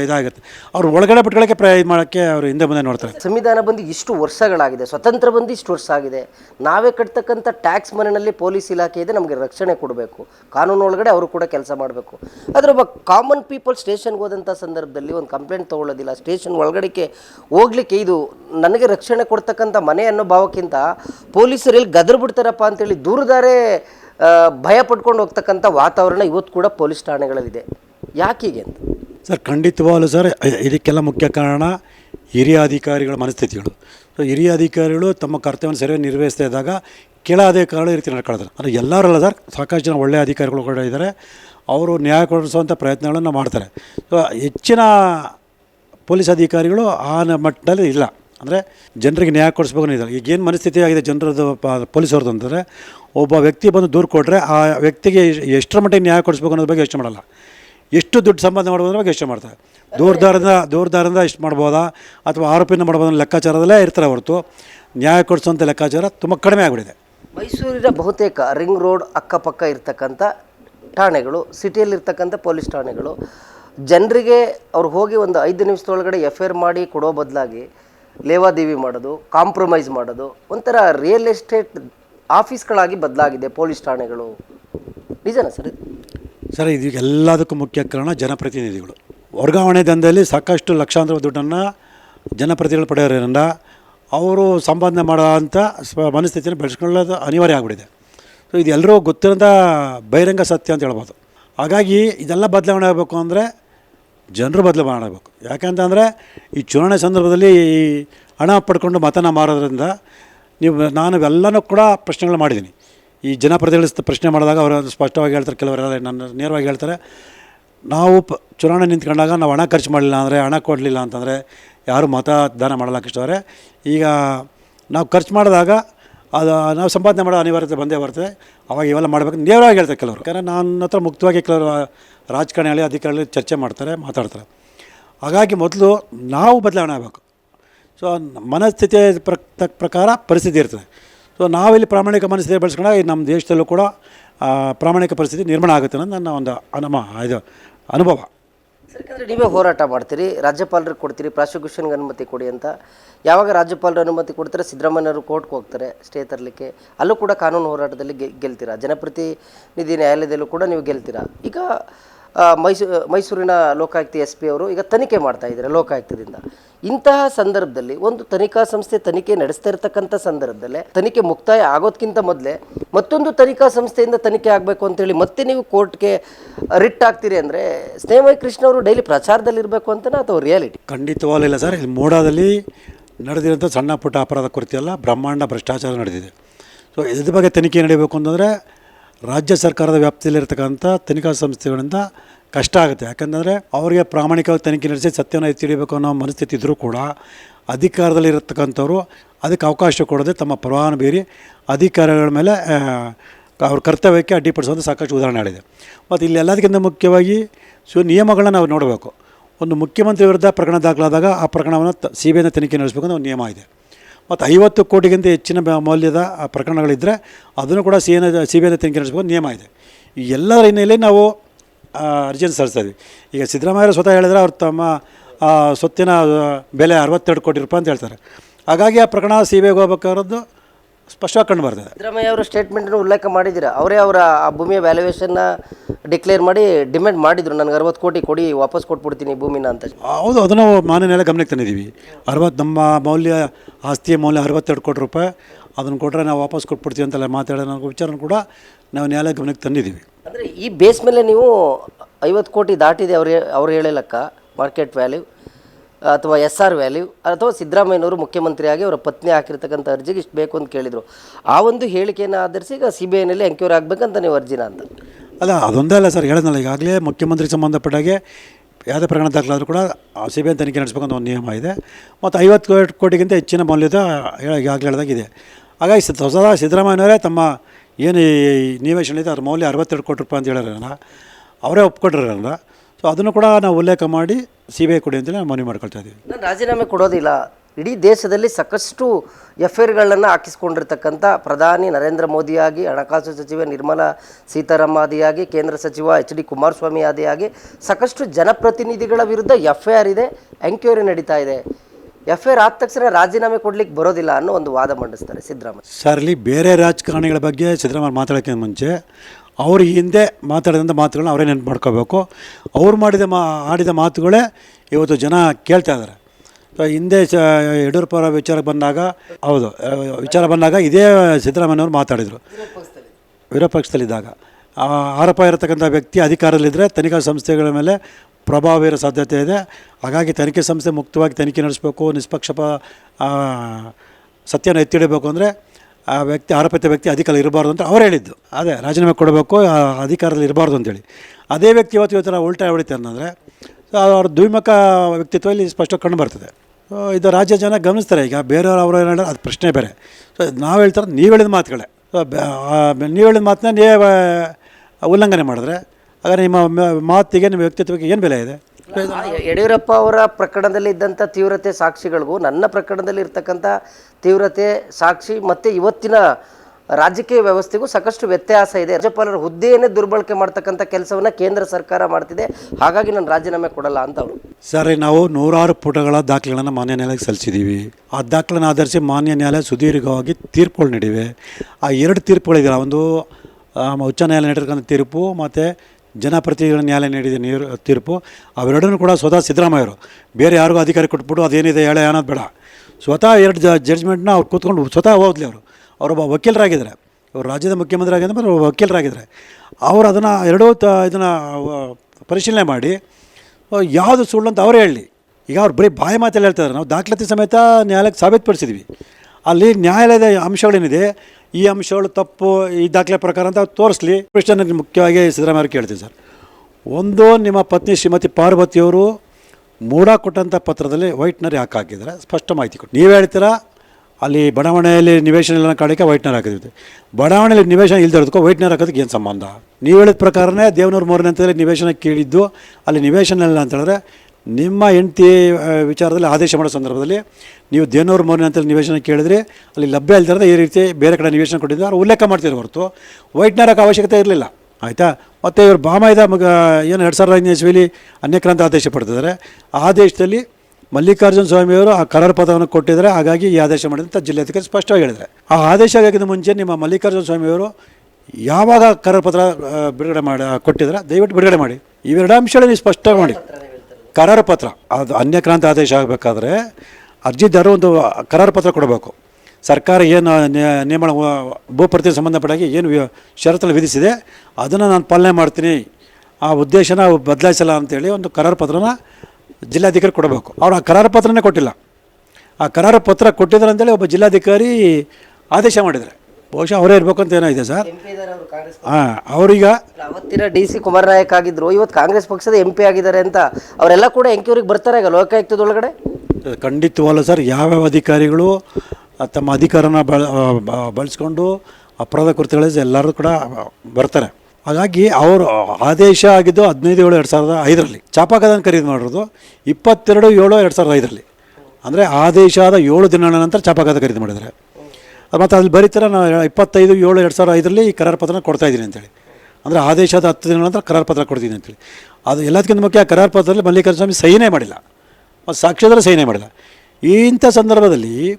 ಇದಾಗುತ್ತೆ. ಅವ್ರು ಒಳಗಡೆ ಬಿಟ್ಕೊಳ್ಳೋಕ್ಕೆ ಪ್ರಯ, ಇದು ಮಾಡೋಕ್ಕೆ ಅವರು ಹಿಂದೆ ಮುಂದೆ ನೋಡ್ತಾರೆ. ಸಂವಿಧಾನ ಬಂದು ಇಷ್ಟು ವರ್ಷಗಳಾಗಿದೆ, ಸ್ವತಂತ್ರ ಬಂದು ಇಷ್ಟು ವರ್ಷ ಆಗಿದೆ. ನಾವೇ ಕಟ್ತಕ್ಕಂಥ ಟ್ಯಾಕ್ಸ್ ಮನೆಯಲ್ಲಿ ಪೊಲೀಸ್ ಇಲಾಖೆ ಇದೆ, ನಮಗೆ ರಕ್ಷಣೆ ಕೊಡಬೇಕು. ಕಾನೂನು ಒಳಗಡೆ ಅವರು ಕೂಡ ಕೆಲಸ ಮಾಡಬೇಕು. ಆದರೆ ಒಬ್ಬ ಕಾಮನ್ ಪೀಪಲ್ ಸ್ಟೇಷನ್ಗೆ ಹೋದಂಥ ಸಂದರ್ಭದಲ್ಲಿ ಒಂದು ಕಂಪ್ಲೇಂಟ್ ತೊಗೊಳ್ಳೋದಿಲ್ಲ. ಸ್ಟೇಷನ್ ಒಳಗಡೆಗೆ ಹೋಗ್ಲಿಕ್ಕೆ ಇದು ನನಗೆ ರಕ್ಷಣೆ ಕೊಡ್ತಕ್ಕಂಥ ಮನೆ ಅನ್ನೋ ಭಾವಕ್ಕಿಂತ ಪೊಲೀಸರು ಎಲ್ಲಿ ಗದರ್ ಬಿಡ್ತಾರಪ್ಪ ಅಂತೇಳಿ ದೂರದಾರೇ ಭಯ ಪಡ್ಕೊಂಡು ಹೋಗ್ತಕ್ಕಂಥ ವಾತಾವರಣ ಇವತ್ತು ಕೂಡ ಪೊಲೀಸ್ ಠಾಣೆಗಳಲ್ಲಿದೆ. ಯಾಕೀಗೆ ಅಂತ? ಸರ್, ಖಂಡಿತವಾಗಲೂ ಸರ್ ಇದಕ್ಕೆಲ್ಲ ಮುಖ್ಯ ಕಾರಣ ಹಿರಿಯ ಅಧಿಕಾರಿಗಳ ಮನಸ್ಥಿತಿಗಳು. ಸೊ, ಹಿರಿಯ ಅಧಿಕಾರಿಗಳು ತಮ್ಮ ಕರ್ತವ್ಯವನ್ನು ಸರಿಯಾಗಿ ನಿರ್ವಹಿಸ್ತಾ ಇದ್ದಾಗ ಕೆಳ ಅಧಿಕಾರಿಗಳು ಈ ರೀತಿ ನಡ್ಕೊಳ್ತಾರೆ. ಅಂದರೆ ಎಲ್ಲರಲ್ಲ ಸರ್, ಸಾಕಷ್ಟು ಜನ ಒಳ್ಳೆಯ ಅಧಿಕಾರಿಗಳು ಕೂಡ ಇದ್ದಾರೆ. ಅವರು ನ್ಯಾಯ ಕೊಡಿಸುವಂಥ ಪ್ರಯತ್ನಗಳನ್ನು ಮಾಡ್ತಾರೆ. ಸೊ, ಹೆಚ್ಚಿನ ಪೊಲೀಸ್ ಅಧಿಕಾರಿಗಳು ಆ ಮಟ್ಟದಲ್ಲಿ ಇಲ್ಲ. ಅಂದರೆ ಜನರಿಗೆ ನ್ಯಾಯ ಕೊಡಿಸ್ಬೇಕು ಅನ್ನೋದಿಲ್ಲ. ಈಗ ಏನು ಮನಸ್ಥಿತಿ ಆಗಿದೆ ಜನರದ್ದು ಪೊಲೀಸವ್ರದ್ದು ಅಂತಂದರೆ ಒಬ್ಬ ವ್ಯಕ್ತಿ ಬಂದು ದೂರು ಕೊಟ್ಟರೆ ಆ ವ್ಯಕ್ತಿಗೆ ಎಷ್ಟ್- ಎಷ್ಟರ ಮಟ್ಟಿಗೆ ನ್ಯಾಯ ಕೊಡಿಸ್ಬೇಕು ಅನ್ನೋದ್ರ ಬಗ್ಗೆ ಯೋಚನೆ ಮಾಡಲ್ಲ. ಎಷ್ಟು ದುಡ್ಡು ಸಂಬಂಧ ಮಾಡ್ಬೋದ್ರ ಬಗ್ಗೆ ಯೋಚನೆ ಮಾಡ್ತಾರೆ. ದೂರದಾರದ ದೂರದಾರದಿಂದ ಇಷ್ಟು ಮಾಡ್ಬೋದಾ? ಅಥವಾ ಆರೋಪಿನ ಮಾಡ್ಬೋದು ಲೆಕ್ಕಾಚಾರದಲ್ಲೇ ಇರ್ತಾರೆ ಹೊರತು. ನ್ಯಾಯ ಕೊಡಿಸುವಂಥ ಲೆಕ್ಕಾಚಾರ ತುಂಬ ಕಡಿಮೆ ಆಗಿಬಿಟ್ಟಿದೆ. ಮೈಸೂರಿನ ಬಹುತೇಕ ರಿಂಗ್ ರೋಡ್ ಅಕ್ಕಪಕ್ಕ ಇರ್ತಕ್ಕಂಥ ಠಾಣೆಗಳು, ಸಿಟಿಯಲ್ಲಿರ್ತಕ್ಕಂಥ ಪೊಲೀಸ್ ಠಾಣೆಗಳು, ಜನರಿಗೆ ಅವ್ರು ಹೋಗಿ ಒಂದು ಐದು ನಿಮಿಷದೊಳಗಡೆ ಎಫ್ ಐ ಆರ್ ಮಾಡಿ ಕೊಡೋ ಬದಲಾಗಿ ಲೇವಾದೇವಿ ಮಾಡೋದು ಕಾಂಪ್ರಮೈಸ್ ಮಾಡೋದು, ಒಂಥರ ರಿಯಲ್ ಎಸ್ಟೇಟ್ ಆಫೀಸ್ಗಳಾಗಿ ಬದಲಾಗಿದೆ ಪೊಲೀಸ್ ಠಾಣೆಗಳು. ನಿಜನಾ ಸರ್? ಸರ್, ಇದು ಎಲ್ಲದಕ್ಕೂ ಮುಖ್ಯ ಕಾರಣ ಜನಪ್ರತಿನಿಧಿಗಳು. ವರ್ಗಾವಣೆ ದಂಧೆಯಲ್ಲಿ ಸಾಕಷ್ಟು ಲಕ್ಷಾಂತರ ದುಡ್ಡನ್ನು ಜನಪ್ರತಿನಿಧಿಗಳು ಪಡೆಯೋದ್ರಿಂದ ಅವರು ಸಂಪಾದನೆ ಮಾಡೋ ಅಂಥ ಸ್ವ ಮನಸ್ಥಿತಿಯನ್ನು ಬೆಳೆಸ್ಕೊಳ್ಳೋದು ಅನಿವಾರ್ಯ ಆಗಿಬಿಟ್ಟಿದೆ. ಸೊ ಇದೆಲ್ಲರೂ ಗೊತ್ತಿರೋಂಥ ಬಹಿರಂಗ ಸತ್ಯ ಅಂತ ಹೇಳ್ಬೋದು. ಹಾಗಾಗಿ ಇದೆಲ್ಲ ಬದಲಾವಣೆ ಆಗಬೇಕು ಅಂದರೆ ಜನರು ಬದಲು ಆಗಬೇಕು ಯಾಕಂತಂದರೆ ಈ ಚುನಾವಣೆ ಸಂದರ್ಭದಲ್ಲಿ ಈ ಹಣ ಪಡ್ಕೊಂಡು ಮತನ ಮಾರೋದ್ರಿಂದ ನೀವು, ನಾನು ಎಲ್ಲನೂ ಕೂಡ ಪ್ರಶ್ನೆಗಳು ಮಾಡಿದ್ದೀನಿ. ಈ ಜನಪ್ರತಿನಿಧಿ ಪ್ರಶ್ನೆ ಮಾಡಿದಾಗ ಅವರು ಸ್ಪಷ್ಟವಾಗಿ ಹೇಳ್ತಾರೆ ಕೆಲವರೆಲ್ಲ ನನ್ನ ನೇರವಾಗಿ ಹೇಳ್ತಾರೆ. ನಾವು ಪ, ಚುನಾವಣೆ ನಿಂತ್ಕೊಂಡಾಗ ನಾವು ಹಣ ಖರ್ಚು ಮಾಡಲಿಲ್ಲ ಅಂದರೆ, ಹಣ ಕೊಡಲಿಲ್ಲ ಅಂತಂದರೆ ಯಾರು ಮತದಾನ ಕೃಷ್ಣವರೇ. ಈಗ ನಾವು ಖರ್ಚು ಮಾಡಿದಾಗ ಅದು ನಾವು ಸಂಪಾದನೆ ಮಾಡೋ ಅನಿವಾರ್ಯತೆ ಬಂದೇ ಬರ್ತದೆ ಅವಾಗ ಇವೆಲ್ಲ ಮಾಡಬೇಕು. ನೇರವಾಗಿ ಹೇಳ್ತಾರೆ ಕೆಲವರು. ಯಾಕಂದರೆ ನನ್ನ ಹತ್ರ ಮುಕ್ತವಾಗಿ ಕೆಲವರು ರಾಜಕಾರಣಿ ಅಧಿಕಾರಿಗಳು ಚರ್ಚೆ ಮಾಡ್ತಾರೆ, ಮಾತಾಡ್ತಾರೆ. ಹಾಗಾಗಿ ಮೊದಲು ನಾವು ಬದಲಾವಣೆ ಆಗಬೇಕು. ಸೊ ಮನಸ್ಥಿತಿ ಪ್ರ ಪ್ರಕಾರ ಪರಿಸ್ಥಿತಿ ಇರ್ತದೆ. ಸೊ ನಾವಿಲ್ಲಿ ಪ್ರಾಮಾಣಿಕ ಮನಸ್ಥಿತಿ ಬೆಳೆಸ್ಕೊಂಡಾಗ ನಮ್ಮ ದೇಶದಲ್ಲೂ ಕೂಡ ಪ್ರಾಮಾಣಿಕ ಪರಿಸ್ಥಿತಿ ನಿರ್ಮಾಣ ಆಗುತ್ತೆ ಅನ್ನೋದು ನನ್ನ ಒಂದು ಅನುಮ, ಇದು ಅನುಭವ. ನೀವೇ ಹೋರಾಟ ಮಾಡ್ತೀರಿ ರಾಜ್ಯಪಾಲರಿಗೆ ಕೊಡ್ತೀರಿ, ಪ್ರಾಸಿಕ್ಯೂಷನ್ಗೆ ಅನುಮತಿ ಕೊಡಿ ಅಂತ. ಯಾವಾಗ ರಾಜ್ಯಪಾಲರು ಅನುಮತಿ ಕೊಡ್ತಾರೆ ಸಿದ್ದರಾಮಯ್ಯವರು ಕೋರ್ಟ್ಗೆ ಹೋಗ್ತಾರೆ ಸ್ಟೇ ತರಲಿಕ್ಕೆ. ಅಲ್ಲೂ ಕೂಡ ಕಾನೂನು ಹೋರಾಟದಲ್ಲಿ ಗೆಲ್ತೀರಾ? ಜನಪ್ರತಿನಿಧಿ ನ್ಯಾಯಾಲಯದಲ್ಲೂ ಕೂಡ ನೀವು ಗೆಲ್ತೀರಾ? ಈಗ ಆ, ಮೈಸೂ ಮೈಸೂರಿನ ಲೋಕಾಯುಕ್ತ ಎಸ್ ಪಿ ಅವರು ಈಗ ತನಿಖೆ ಮಾಡ್ತಾ ಇದ್ದಾರೆ ಲೋಕಾಯುಕ್ತದಿಂದ. ಇಂತಹ ಸಂದರ್ಭದಲ್ಲಿ ಒಂದು ತನಿಖಾ ಸಂಸ್ಥೆ ತನಿಖೆ ನಡೆಸ್ತಾ ಇರತಕ್ಕಂಥ ಸಂದರ್ಭದಲ್ಲೇ ತನಿಖೆ ಮುಕ್ತಾಯ ಆಗೋದಕ್ಕಿಂತ ಮೊದಲೇ ಮತ್ತೊಂದು ತನಿಖಾ ಸಂಸ್ಥೆಯಿಂದ ತನಿಖೆ ಆಗಬೇಕು ಅಂತೇಳಿ ಮತ್ತೆ ನೀವು ಕೋರ್ಟ್ಗೆ ರಿಟ್ ಆಗ್ತೀರಿ ಅಂದರೆ ಸ್ನೇಹಮಯ ಕೃಷ್ಣ ಅವರು ಡೈಲಿ ಪ್ರಚಾರದಲ್ಲಿ ಇರಬೇಕು ಅಂತನಾ ಅಥವಾ ರಿಯಾಲಿಟಿ? ಖಂಡಿತವಾಗಿಲ್ಲ ಸರ್. ಇಲ್ಲಿ ಮೋಡದಲ್ಲಿ ನಡೆದಿರೋಂಥ ಸಣ್ಣ ಪುಟ್ಟ ಅಪರಾಧ ಕುರಿತೆಲ್ಲ ಬ್ರಹ್ಮಾಂಡ ಭ್ರಷ್ಟಾಚಾರ ನಡೆದಿದೆ. ಸೊ ಇದ್ರ ಬಗ್ಗೆ ತನಿಖೆ ನಡೀಬೇಕು ಅಂತಂದರೆ ರಾಜ್ಯ ಸರ್ಕಾರದ ವ್ಯಾಪ್ತಿಯಲ್ಲಿರ್ತಕ್ಕಂಥ ತನಿಖಾ ಸಂಸ್ಥೆಗಳಿಂದ ಕಷ್ಟ ಆಗುತ್ತೆ. ಯಾಕಂದರೆ ಅವರಿಗೆ ಪ್ರಾಮಾಣಿಕವಾಗಿ ತನಿಖೆ ನಡೆಸಿ ಸತ್ಯವನ್ನು ಎತ್ತಿ ಹಿಡಿಬೇಕು ಅನ್ನೋ ಮನಸ್ಥಿತಿ ಇದ್ದರೂ ಕೂಡ ಅಧಿಕಾರದಲ್ಲಿರತಕ್ಕಂಥವ್ರು ಅದಕ್ಕೆ ಅವಕಾಶ ಕೊಡದೆ ತಮ್ಮ ಪರವಾನ ಬೀರಿ ಅಧಿಕಾರಿಗಳ ಮೇಲೆ ಅವ್ರ ಕರ್ತವ್ಯಕ್ಕೆ ಅಡ್ಡಿಪಡಿಸುವಂಥ ಸಾಕಷ್ಟು ಉದಾಹರಣೆ ಆಗಿದೆ. ಮತ್ತು ಇಲ್ಲಿ ಎಲ್ಲದಕ್ಕಿಂತ ಮುಖ್ಯವಾಗಿ ಸೊ, ನಿಯಮಗಳನ್ನ ನಾವು ನೋಡಬೇಕು. ಒಂದು ಮುಖ್ಯಮಂತ್ರಿ ವಿರುದ್ಧ ಪ್ರಕರಣ ದಾಖಲಾದಾಗ ಆ ಪ್ರಕರಣವನ್ನು ಸಿ ಬಿ ಐನ ತನಿಖೆ ನಡೆಸಬೇಕು ಅನ್ನೋ ಒಂದು ನಿಯಮ ಇದೆ. ಮತ್ತು ಐವತ್ತು ಕೋಟಿಗಿಂತ ಹೆಚ್ಚಿನ ಮೌಲ್ಯದ ಪ್ರಕರಣಗಳಿದ್ದರೆ ಅದನ್ನು ಕೂಡ ಸಿ ಎನ್ ಸಿ ಬಿ ಐನ ತನಿಖೆ ನಡೆಸಬೇಕು ನಿಯಮ ಇದೆ. ಎಲ್ಲರ ಹಿನ್ನೆಲೆಯಲ್ಲಿ ನಾವು ಅರ್ಜಿಯನ್ನು ಸಲ್ಲಿಸ್ತಾ ಇದ್ವಿ. ಈಗ ಸಿದ್ದರಾಮಯ್ಯ ಸ್ವತಃ ಹೇಳಿದ್ರೆ ಅವ್ರು ತಮ್ಮ ಆ, ಸ್ವತ್ತಿನ ಬೆಲೆ ಅರವತ್ತೆರಡು ಕೋಟಿ ರೂಪಾಯಿ ಅಂತ ಹೇಳ್ತಾರೆ. ಹಾಗಾಗಿ ಆ ಪ್ರಕರಣ ಸಿ ಬಿ ಐಗೆ ಹೋಗ್ಬೇಕಾಗಿರೋದು ಸ್ಪಷ್ಟವಾಗಿ ಕಂಡು ಬರ್ತದೆ. ಸಿದ್ದರಾಮಯ್ಯ ಅವರ ಸ್ಟೇಟ್ಮೆಂಟನ್ನು ಉಲ್ಲೇಖ ಮಾಡಿದ್ದೀರಾ? ಅವರೇ ಅವರ ಆ ಭೂಮಿಯ ವ್ಯಾಲ್ಯೂಯೇಷನ್ನ ಡಿಕ್ಲೇರ್ ಮಾಡಿ ಡಿಮ್ಯಾಂಡ್ ಮಾಡಿದ್ರು. ನನಗೆ ಅರವತ್ತು ಕೋಟಿ ಕೊಡಿ ವಾಪಸ್ ಕೊಟ್ಬಿಡ್ತೀನಿ ಈ ಭೂಮಿನ ಅಂತ. ಹೌದು ಅದನ್ನು ಮಾನ್ಯ ನ್ಯಾಯಾಲಯ ಗಮನಕ್ಕೆ ತಂದಿದ್ದೀವಿ. ಅರವತ್ತು ನಮ್ಮ ಮೌಲ್ಯ ಆಸ್ತಿಯ ಮೌಲ್ಯ ಅರವತ್ತೆರಡು ಕೋಟಿ ರೂಪಾಯಿ. ಅದನ್ನು ಕೊಟ್ಟರೆ ನಾವು ವಾಪಸ್ ಕೊಟ್ಬಿಡ್ತೀವಿ ಅಂತೆಲ್ಲ ಮಾತಾಡೋ ನಾವು ವಿಚಾರನ ಕೂಡ ನಾವು ನ್ಯಾಯಾಲಯ ಗಮನಕ್ಕೆ ತಂದಿದ್ದೀವಿ. ಅಂದರೆ ಈ ಬೇಸ್ ಮೇಲೆ ನೀವು ಐವತ್ತು ಕೋಟಿ ದಾಟಿದೆ ಅವ್ರು ಅವ್ರು ಹೇಳಲಕ್ಕ ಲೆಕ್ಕ ಮಾರ್ಕೆಟ್ ವ್ಯಾಲ್ಯೂ ಅಥವಾ ಎಸ್ ಆರ್ ವ್ಯಾಲ್ಯೂ ಅಥವಾ ಸಿದ್ದರಾಮಯ್ಯನವರು ಮುಖ್ಯಮಂತ್ರಿಯಾಗಿ ಅವರ ಪತ್ನಿ ಹಾಕಿರ್ತಕ್ಕಂಥ ಅರ್ಜಿಗೆ ಇಷ್ಟು ಬೇಕು ಅಂತ ಕೇಳಿದರು. ಆ ಒಂದು ಹೇಳಿಕೆಯನ್ನು ಆಧರಿಸಿ ಈಗ ಸಿ ಬಿ ಐನಲ್ಲಿ ಎಂಕ್ವೈರಿ ಆಗಬೇಕಂತ ನೀವು ಅರ್ಜಿನ ಅಂತ. ಅಲ್ಲ, ಅದೊಂದೇ ಅಲ್ಲ ಸರ್ ಹೇಳಿದ್ನಲ್ಲ ಈಗಾಗಲೇ ಮುಖ್ಯಮಂತ್ರಿ ಸಂಬಂಧಪಟ್ಟಾಗೆ ಯಾವುದೇ ಪ್ರಕರಣ ದಾಖಲಾದರೂ ಕೂಡ ಸಿ ಬಿ ಐ ತನಿಖೆ ನಡೆಸಬೇಕಂತ ಒಂದು ನಿಯಮ ಇದೆ. ಮತ್ತು ಐವತ್ತು ಕೋಟಿ ಕೋಟಿಗಿಂತ ಹೆಚ್ಚಿನ ಮೌಲ್ಯದ ಈಗಾಗಲೇ ಹೇಳ್ದಾಗಿದೆ. ಹಾಗಾಗಿ ಹೊಸದ ಸಿದ್ದರಾಮಯ್ಯನವರೇ ತಮ್ಮ ಏನು ನಿವೇಶನ ಇದೆ, ಅದ್ರ ಮೌಲ್ಯ ಅರವತ್ತೆರಡು ಕೋಟಿ ರೂಪಾಯಿ ಅಂತ ಹೇಳಿರಲ್ಲ ಅವರೇ ಒಪ್ಕೊಟ್ಟಿರಲ್ಲ ಸೊ ಅದನ್ನು ಕೂಡ ನಾವು ಉಲ್ಲೇಖ ಮಾಡಿ ಸಿ ಬಿ ಐ ಕೊಡಿ ಅಂತೇಳಿ ನಾವು ಮನವಿ ಮಾಡ್ಕೊಳ್ತಾ ಇದ್ದೀವಿ. ನಾನು ರಾಜೀನಾಮೆ ಕೊಡೋದಿಲ್ಲ. ಇಡೀ ದೇಶದಲ್ಲಿ ಸಾಕಷ್ಟು ಎಫ್ ಐರ್ಗಳನ್ನು ಹಾಕಿಸ್ಕೊಂಡಿರ್ತಕ್ಕಂಥ ಪ್ರಧಾನಿ ನರೇಂದ್ರ ಮೋದಿಯಾಗಿ ಹಣಕಾಸು ಸಚಿವೆ ನಿರ್ಮಲಾ ಸೀತಾರಾಮಾದಿಯಾಗಿ ಕೇಂದ್ರ ಸಚಿವ ಎಚ್ ಡಿ ಕುಮಾರಸ್ವಾಮಿ ಆದಿಯಾಗಿ ಸಾಕಷ್ಟು ಜನಪ್ರತಿನಿಧಿಗಳ ವಿರುದ್ಧ ಎಫ್ ಐ ಆರ್ ಇದೆ ಎಂಕ್ವೈರಿ ನಡೀತಾ ಇದೆ. ಎಫ್ ಐ ಆರ್ ಆದ ತಕ್ಷಣ ರಾಜೀನಾಮೆ ಕೊಡ್ಲಿಕ್ಕೆ ಬರೋದಿಲ್ಲ ಅನ್ನೋ ಒಂದು ವಾದ ಮಂಡಿಸ್ತಾರೆ ಸಿದ್ದರಾಮಯ್ಯ. ಸರ್ಲಿ ಬೇರೆ ರಾಜಕಾರಣಿಗಳ ಬಗ್ಗೆ ಸಿದ್ದರಾಮಯ್ಯ ಮಾತಾಡೋಕ್ಕಿಂತ ಮುಂಚೆ ಅವ್ರು ಹಿಂದೆ ಮಾತಾಡಿದಂಥ ಮಾತುಗಳನ್ನ ಅವರೇ ನೆನಪು ಮಾಡ್ಕೋಬೇಕು. ಅವ್ರು ಮಾಡಿದ ಮಾ, ಆಡಿದ ಮಾತುಗಳೇ ಇವತ್ತು ಜನ ಕೇಳ್ತಾ ಇದ್ದಾರೆ ಹಿಂದೆ ಸ ಯಡಿಯೂರಪ್ಪರ ವಿಚಾರ ಬಂದಾಗ, ಹೌದು ವಿಚಾರ ಬಂದಾಗ ಇದೇ ಸಿದ್ದರಾಮಯ್ಯವ್ರು ಮಾತಾಡಿದರು. ವಿರೋಧ ಪಕ್ಷದಲ್ಲಿದ್ದಾಗ. ಆರೋಪ ಇರತಕ್ಕಂಥ ವ್ಯಕ್ತಿ ಅಧಿಕಾರದಲ್ಲಿದ್ದರೆ ತನಿಖಾ ಸಂಸ್ಥೆಗಳ ಮೇಲೆ ಪ್ರಭಾವ ಇರೋ ಸಾಧ್ಯತೆ ಇದೆ. ಹಾಗಾಗಿ ತನಿಖೆ ಸಂಸ್ಥೆ ಮುಕ್ತವಾಗಿ ತನಿಖೆ ನಡೆಸಬೇಕು, ನಿಷ್ಪಕ್ಷಪ ಸತ್ಯನ ಎತ್ತಿಡಬೇಕು ಅಂದರೆ ಆ ವ್ಯಕ್ತಿ, ಆರೋಪಿತ ವ್ಯಕ್ತಿ ಅಧಿಕಾರ ಇರಬಾರ್ದು ಅಂತ ಅವ್ರು ಹೇಳಿದ್ದು. ಅದೇ, ರಾಜೀನಾಮೆ ಕೊಡಬೇಕು, ಆ ಅಧಿಕಾರದಲ್ಲಿ ಇರಬಾರ್ದು ಅಂತೇಳಿ. ಅದೇ ವ್ಯಕ್ತಿ ಇವತ್ತು ಇವತ್ತರ ಉಲ್ಟಾ ಹೊಡಿತೆ ಅನ್ನಂದರೆ ಅವ್ರ ದ್ವಿಮುಖ ವ್ಯಕ್ತಿತ್ವ ಇಲ್ಲಿ ಸ್ಪಷ್ಟ ಕಂಡು ಬರ್ತದೆ. ಸೊ ಇದು ರಾಜ್ಯ ಜನ ಗಮನಿಸ್ತಾರೆ. ಈಗ ಬೇರೆಯವ್ರು ಅವರು ಏನು ಅದು ಪ್ರಶ್ನೆ ಬೇರೆ. ಸೊ ನಾವು ಹೇಳ್ತಾರೆ ನೀವು ಹೇಳಿದ ಮಾತುಗಳೇ. ಸೊ ನೀವು ಹೇಳಿದ ಮಾತನ್ನ ನೀವೇ ಉಲ್ಲಂಘನೆ ಮಾಡಿದ್ರೆ ಆಗ ನಿಮ್ಮ ಮಾತಿಗೆ, ನಿಮ್ಮ ವ್ಯಕ್ತಿತ್ವಕ್ಕೆ ಏನು ಬೆಲೆ ಇದೆ? ಯಡಿಯೂರಪ್ಪ ಅವರ ಪ್ರಕರಣದಲ್ಲಿ ಇದ್ದಂಥ ತೀವ್ರತೆ ಸಾಕ್ಷಿಗಳಿಗೂ ನನ್ನ ಪ್ರಕರಣದಲ್ಲಿ ಇರ್ತಕ್ಕಂಥ ತೀವ್ರತೆ ಸಾಕ್ಷಿ ಮತ್ತು ಇವತ್ತಿನ ರಾಜಕೀಯ ವ್ಯವಸ್ಥೆಗೂ ಸಾಕಷ್ಟು ವ್ಯತ್ಯಾಸ ಇದೆ. ರಾಜ್ಯಪಾಲರ ಹುದ್ದೆಯನ್ನೇ ದುರ್ಬಳಕೆ ಮಾಡ್ತಕ್ಕಂಥ ಕೆಲಸವನ್ನು ಕೇಂದ್ರ ಸರ್ಕಾರ ಮಾಡ್ತಿದೆ. ಹಾಗಾಗಿ ನಾನು ರಾಜೀನಾಮೆ ಕೊಡಲ್ಲ ಅಂತ ಅವರು. ಸರಿ ನಾವು ನೂರಾರು ಪುಟಗಳ ದಾಖಲೆಗಳನ್ನು ಮಾನ್ಯ ನ್ಯಾಯಾಲಯಕ್ಕೆ ಸಲ್ಲಿಸಿದ್ದೀವಿ ಆ ದಾಖಲೆನ ಆಧರಿಸಿ ಮಾನ್ಯ ನ್ಯಾಯಾಲಯ ಸುದೀರ್ಘವಾಗಿ ತೀರ್ಪುಗಳು ನೀಡಿವೆ. ಆ ಎರಡು ತೀರ್ಪುಗಳಿದೆಯಲ್ಲ ಒಂದು ಉಚ್ಚ ನ್ಯಾಯಾಲಯ ನೀಡಿರ್ತಕ್ಕಂಥ ತೀರ್ಪು ಮತ್ತು ಜನಪ್ರತಿನಿಧಿಗಳ ನ್ಯಾಯಾಲಯ ನೀಡಿದ ನೀರು, ತೀರ್ಪು, ಅವೆರಡನ್ನೂ ಕೂಡ ಸ್ವತಃ ಸಿದ್ದರಾಮಯ್ಯರು. ಬೇರೆ ಯಾರಿಗೂ ಅಧಿಕಾರಿ ಕೊಟ್ಬಿಟ್ಟು ಅದೇನಿದೆ ಹೇಳ ಅನ್ನೋದು ಬೇಡ. ಸ್ವತಃ ಎರಡು ಜ ಜಡ್ಜ್ಮೆಂಟ್ನ ಅವ್ರು ಕೂತ್ಕೊಂಡು ಸ್ವತಃ ಹೋದ್ಲಿ ಅವರು. ಅವರೊಬ್ಬ ವಕೀಲರಾಗಿದ್ದಾರೆ. ಅವರು ರಾಜ್ಯದ ಮುಖ್ಯಮಂತ್ರಿ ಆಗಿದ್ದಾರೆ ವಕೀಲರಾಗಿದ್ದಾರೆ. ಅವರು ಅದನ್ನು ಎರಡೂ ತ, ಇದನ್ನು ಪರಿಶೀಲನೆ ಮಾಡಿ ಯಾವುದು ಸುಳ್ಳು ಅಂತ ಅವರೇ ಹೇಳಿ. ಈಗ ಅವ್ರು ಬರೀ ಬಾಯಿ ಮಾತಲ್ಲಿ ಹೇಳ್ತಾರೆ ನಾವು ದಾಖಲಾತಿ ಸಮೇತ ನ್ಯಾಯಾಲಯಕ್ಕೆ ಸಾಬೀತುಪಡಿಸಿದ್ವಿ. ಅಲ್ಲಿ ನ್ಯಾಯಾಲಯದ ಅಂಶಗಳೇನಿದೆ, ಈ ಅಂಶಗಳು ತಪ್ಪು, ಈ ದಾಖಲೆ ಪ್ರಕಾರ ಅಂತ ತೋರಿಸ್ಲಿ. ಪ್ರಶ್ನೆ ಮುಖ್ಯವಾಗಿ ಸಿದ್ದರಾಮಯ್ಯ ಕೇಳ್ತೀನಿ ಸರ್. ಒಂದು, ನಿಮ್ಮ ಪತ್ನಿ ಶ್ರೀಮತಿ ಪಾರ್ವತಿಯವರು ಮೂಡ ಕೊಟ್ಟಂಥ ಪತ್ರದಲ್ಲಿ ವೈಟ್ನರ್ ಯಾಕೆ ಹಾಕಿದ್ದಾರೆ. ಸ್ಪಷ್ಟ ಮಾಹಿತಿ ಕೊಟ್ಟು ನೀವು ಹೇಳ್ತೀರಾ? ಅಲ್ಲಿ ಬಡಾವಣೆಯಲ್ಲಿ ನಿವೇಶನ ಇಲ್ಲ ಕಾಡಕ್ಕೆ ವೈಟ್ನರ್ ಹಾಕಿದ್ವಿ ಬಡಾವಣೆಯಲ್ಲಿ ನಿವೇಶನ ಇಲ್ದಿರೋದಕ್ಕೂ ವೈಟ್ನರ್ ಹಾಕೋದಕ್ಕೆ ಏನು ಸಂಬಂಧ? ನೀವು ಹೇಳಿದ ಪ್ರಕಾರನೇ ದೇವನೂರು ಮೂರನೇ ಅಂತೇಳಿ ನಿವೇಶನ ಕೇಳಿದ್ದು, ಅಲ್ಲಿ ನಿವೇಶನ ಇಲ್ಲ ಅಂತ ಹೇಳಿದ್ರೆ ನಿಮ್ಮ ಹೆಂಡತಿ ವಿಚಾರದಲ್ಲಿ ಆದೇಶ ಮಾಡೋ ಸಂದರ್ಭದಲ್ಲಿ ನೀವು ದೇವನೂರು ಮೌನ ಅಂತ ನಿವೇಶನ ಕೇಳಿದ್ರೆ ಅಲ್ಲಿ ಲಭ್ಯ ಇಲ್ದಿರೋದು ಈ ರೀತಿ ಬೇರೆ ಕಡೆ ನಿವೇಶನ ಕೊಟ್ಟಿದ್ದು ಅವ್ರು ಉಲ್ಲೇಖ ಮಾಡ್ತಿದ್ರು ಹೊರತು. ವೈಟ್ನರಕ್ಕೆ ಅವಶ್ಯಕತೆ ಇರಲಿಲ್ಲ. ಆಯಿತಾ? ಮತ್ತು ಇವರು ಬಾಮಾಯ್ದ ಮಗ, ಏನು ಎರಡು ಸಾವಿರದ ಐದನೇ ಇಸ್ವಿಲಿ ಅನ್ಯಕ್ರಾಂತ ಆದೇಶ ಪಡ್ತಿದ್ದಾರೆ ಆ ಆದೇಶದಲ್ಲಿ ಮಲ್ಲಿಕಾರ್ಜುನ ಸ್ವಾಮಿಯವರು ಆ ಕರಾರು ಪದವನ್ನು ಕೊಟ್ಟಿದ್ದಾರೆ. ಹಾಗಾಗಿ ಈ ಆದೇಶ ಮಾಡಿದಂತ ಜಿಲ್ಲಾಧಿಕಾರಿ ಸ್ಪಷ್ಟವಾಗಿ ಹೇಳಿದ್ದಾರೆ. ಆ ಆದೇಶ ಆಗಿದ್ದ ಮುಂಚೆ ನಿಮ್ಮ ಮಲ್ಲಿಕಾರ್ಜುನ ಸ್ವಾಮಿಯವರು ಯಾವಾಗ ಕರಾರು ಪತ್ರ ಬಿಡುಗಡೆ ಮಾಡಿ, ಕೊಟ್ಟಿದ್ದಾರೆ? ದಯವಿಟ್ಟು ಬಿಡುಗಡೆ ಮಾಡಿ. ಇವೆರಡು ಅಂಶಗಳನ್ನು ನೀವು ಸ್ಪಷ್ಟವಾಗಿ ಮಾಡಿ. ಕರಾರು ಪತ್ರ, ಅದು ಅನ್ಯಕ್ರಾಂತ ಆದೇಶ ಆಗಬೇಕಾದ್ರೆ ಅರ್ಜಿದಾರರು ಒಂದು ಕರಾರು ಪತ್ರ ಕೊಡಬೇಕು. ಸರ್ಕಾರ ಏನು ನಿಯಮ ಭೂಪ್ರತಿ ಸಂಬಂಧಪಟ್ಟಾಗಿ ಏನು ಷರತ್ತಲ್ಲಿ ವಿಧಿಸಿದೆ, ಅದನ್ನು ನಾನು ಪಾಲನೆ ಮಾಡ್ತೀನಿ. ಆ ಉದ್ದೇಶನ ಬದಲಾಯಿಸಲ್ಲ ಅಂತೇಳಿ ಒಂದು ಕರಾರು ಪತ್ರನ ಜಿಲ್ಲಾಧಿಕಾರಿ ಕೊಡಬೇಕು. ಅವ್ರು ಆ ಕರಾರು ಪತ್ರನೇ ಕೊಟ್ಟಿಲ್ಲ. ಆ ಕರಾರು ಪತ್ರ ಕೊಟ್ಟಿದ್ದಾರೆ ಅಂತೇಳಿ ಒಬ್ಬ ಜಿಲ್ಲಾಧಿಕಾರಿ ಆದೇಶ ಮಾಡಿದ್ದಾರೆ. ಬಹುಶಃ ಅವರೇ ಇರಬೇಕು ಅಂತ ಏನೋ ಇದೆ ಸರ್ ಹಾಂ ಅವರೀಗ? ಅವತ್ತಿನ ಡಿ ಸಿ ಕುಮಾರನಾಯಕ್ ಆಗಿದ್ರು ಇವತ್ತು ಕಾಂಗ್ರೆಸ್ ಪಕ್ಷದ ಎಂ ಪಿ ಆಗಿದ್ದಾರೆ ಅಂತ ಅವರೆಲ್ಲ ಕೂಡ ಎಂಕ್ಯೂರಿಗೆ ಬರ್ತಾರೆ ಈಗ ಲೋಕಾಯುಕ್ತದೊಳಗಡೆ? ಖಂಡಿತವಲ್ಲ ಸರ್ ಯಾವ್ಯಾವ ಅಧಿಕಾರಿಗಳು ತಮ್ಮ ಅಧಿಕಾರನ ಬಳ ಬಳಸ್ಕೊಂಡು ಅಪರಾಧ ಕೃತ್ಯಗಳ ಎಲ್ಲರೂ ಕೂಡ ಬರ್ತಾರೆ. ಹಾಗಾಗಿ ಅವರು ಆದೇಶ ಆಗಿದ್ದು ಹದಿನೈದು ಏಳು ಎರಡು ಸಾವಿರದ ಐದರಲ್ಲಿ. ಚಾಪಾಕದನ್ನು ಖರೀದಿ ಮಾಡಿರೋದು ಇಪ್ಪತ್ತೆರಡು ಏಳು ಎರಡು ಸಾವಿರದ ಐದರಲ್ಲಿ. ಅಂದರೆ ಆದೇಶ ಆದ ಏಳು ದಿನಗಳ ನಂತರ ಚಾಪಾಕದ ಖರೀದಿ ಮಾಡಿದ್ದಾರೆ. ಮತ್ತು ಅಲ್ಲಿ ಬರೀತಾರೆ ನಾನು ಇಪ್ಪತ್ತೈದು, ಏಳು, ಎರಡು ಸಾವಿರ ಐದರಲ್ಲಿ ಈ ಕರಾರು ಪತ್ರನ ಕೊಡ್ತಾ ಇದ್ದೀನಿ ಅಂತೇಳಿ. ಅಂದರೆ ಆದೇಶದ ಹತ್ತು ದಿನಗಳ ನಂತರ ಕರಾರು ಪತ್ರ ಕೊಡ್ತೀನಿ ಅಂತೇಳಿ. ಅದು ಎಲ್ಲದಕ್ಕಿಂತ ಮುಖ್ಯ ಆ ಕರಾರು ಪತ್ರದಲ್ಲಿ ಮಲ್ಲಿಕಾರ್ಜುನ ಸ್ವಾಮಿ ಸಹಿನೇ ಮಾಡಿಲ್ಲ. ಮತ್ತು ಸಾಕ್ಷ್ಯದಲ್ಲಿ ಸಹಿನೇ ಮಾಡಿಲ್ಲ. ಇಂಥ ಸಂದರ್ಭದಲ್ಲಿ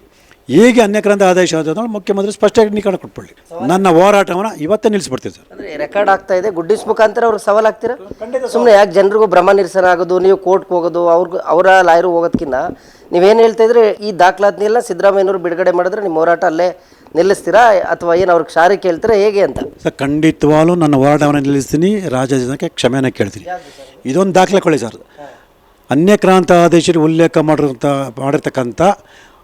ಹೇಗೆ ಅನ್ಯಕ್ರಾಂತ ಆದೇಶ ಆದ ಮುಖ್ಯಮಂತ್ರಿ ಸ್ಪಷ್ಟೀಕರಣ ಕೊಟ್ಬಿಡ್ಲಿ. ನನ್ನ ಹೋರಾಟವನ್ನು ಇವತ್ತೇ ನಿಲ್ಲಿಸ್ಬಿಡ್ತೀವಿ ಸರ್. ಅಂದ್ರೆ ರೆಕಾರ್ಡ್ ಆಗ್ತಾ ಇದೆ. ಗುಡ್ಡಿಸ್ ಮುಖಾಂತರ ಅವ್ರಿಗೆ ಸವಾಲ್ ಆಗ್ತೀರಾ ಸುಮ್ಮನೆ ಯಾಕೆ ಜನರಿಗೂ ಭ್ರಮ ನಿರಸನ ಆಗೋದು ನೀವು ಕೋರ್ಟ್ಗೆ ಹೋಗೋದು ಅವ್ರಿಗೆ ಅವರ ಲಾಯರು ಹೋಗೋದಕ್ಕಿಂತ ನೀವೇನು ಹೇಳ್ತಾ ಇದ್ರೆ ಈ ದಾಖಲಾತಿನೆಲ್ಲ ಸಿದ್ದರಾಮಯ್ಯನವರು ಬಿಡುಗಡೆ ಮಾಡಿದ್ರೆ ನಿಮ್ಮ ಹೋರಾಟ ಅಲ್ಲೇ ನಿಲ್ಲಿಸ್ತೀರಾ? ಅಥವಾ ಏನು ಅವ್ರಿಗೆ ಶಾರಿ ಕೇಳ್ತೀರಾ? ಹೇಗೆ ಅಂತ? ಸರ್ ಖಂಡಿತವಾಗ್ಲೂ ನನ್ನ ಹೋರಾಟವನ್ನು ನಿಲ್ಲಿಸ್ತೀನಿ. ರಾಜ್ಯ ಜನಕ್ಕೆ ಕ್ಷಮೆನ ಕೇಳ್ತೀನಿ. ಇದೊಂದು ದಾಖಲೆ ಕೊಳ್ಳಿ ಸರ್. ಅನ್ಯಕ್ರಾಂತ ಆದೇಶ ಉಲ್ಲೇಖ ಮಾಡಿರುವಂಥ ಮಾಡಿರ್ತಕ್ಕಂಥ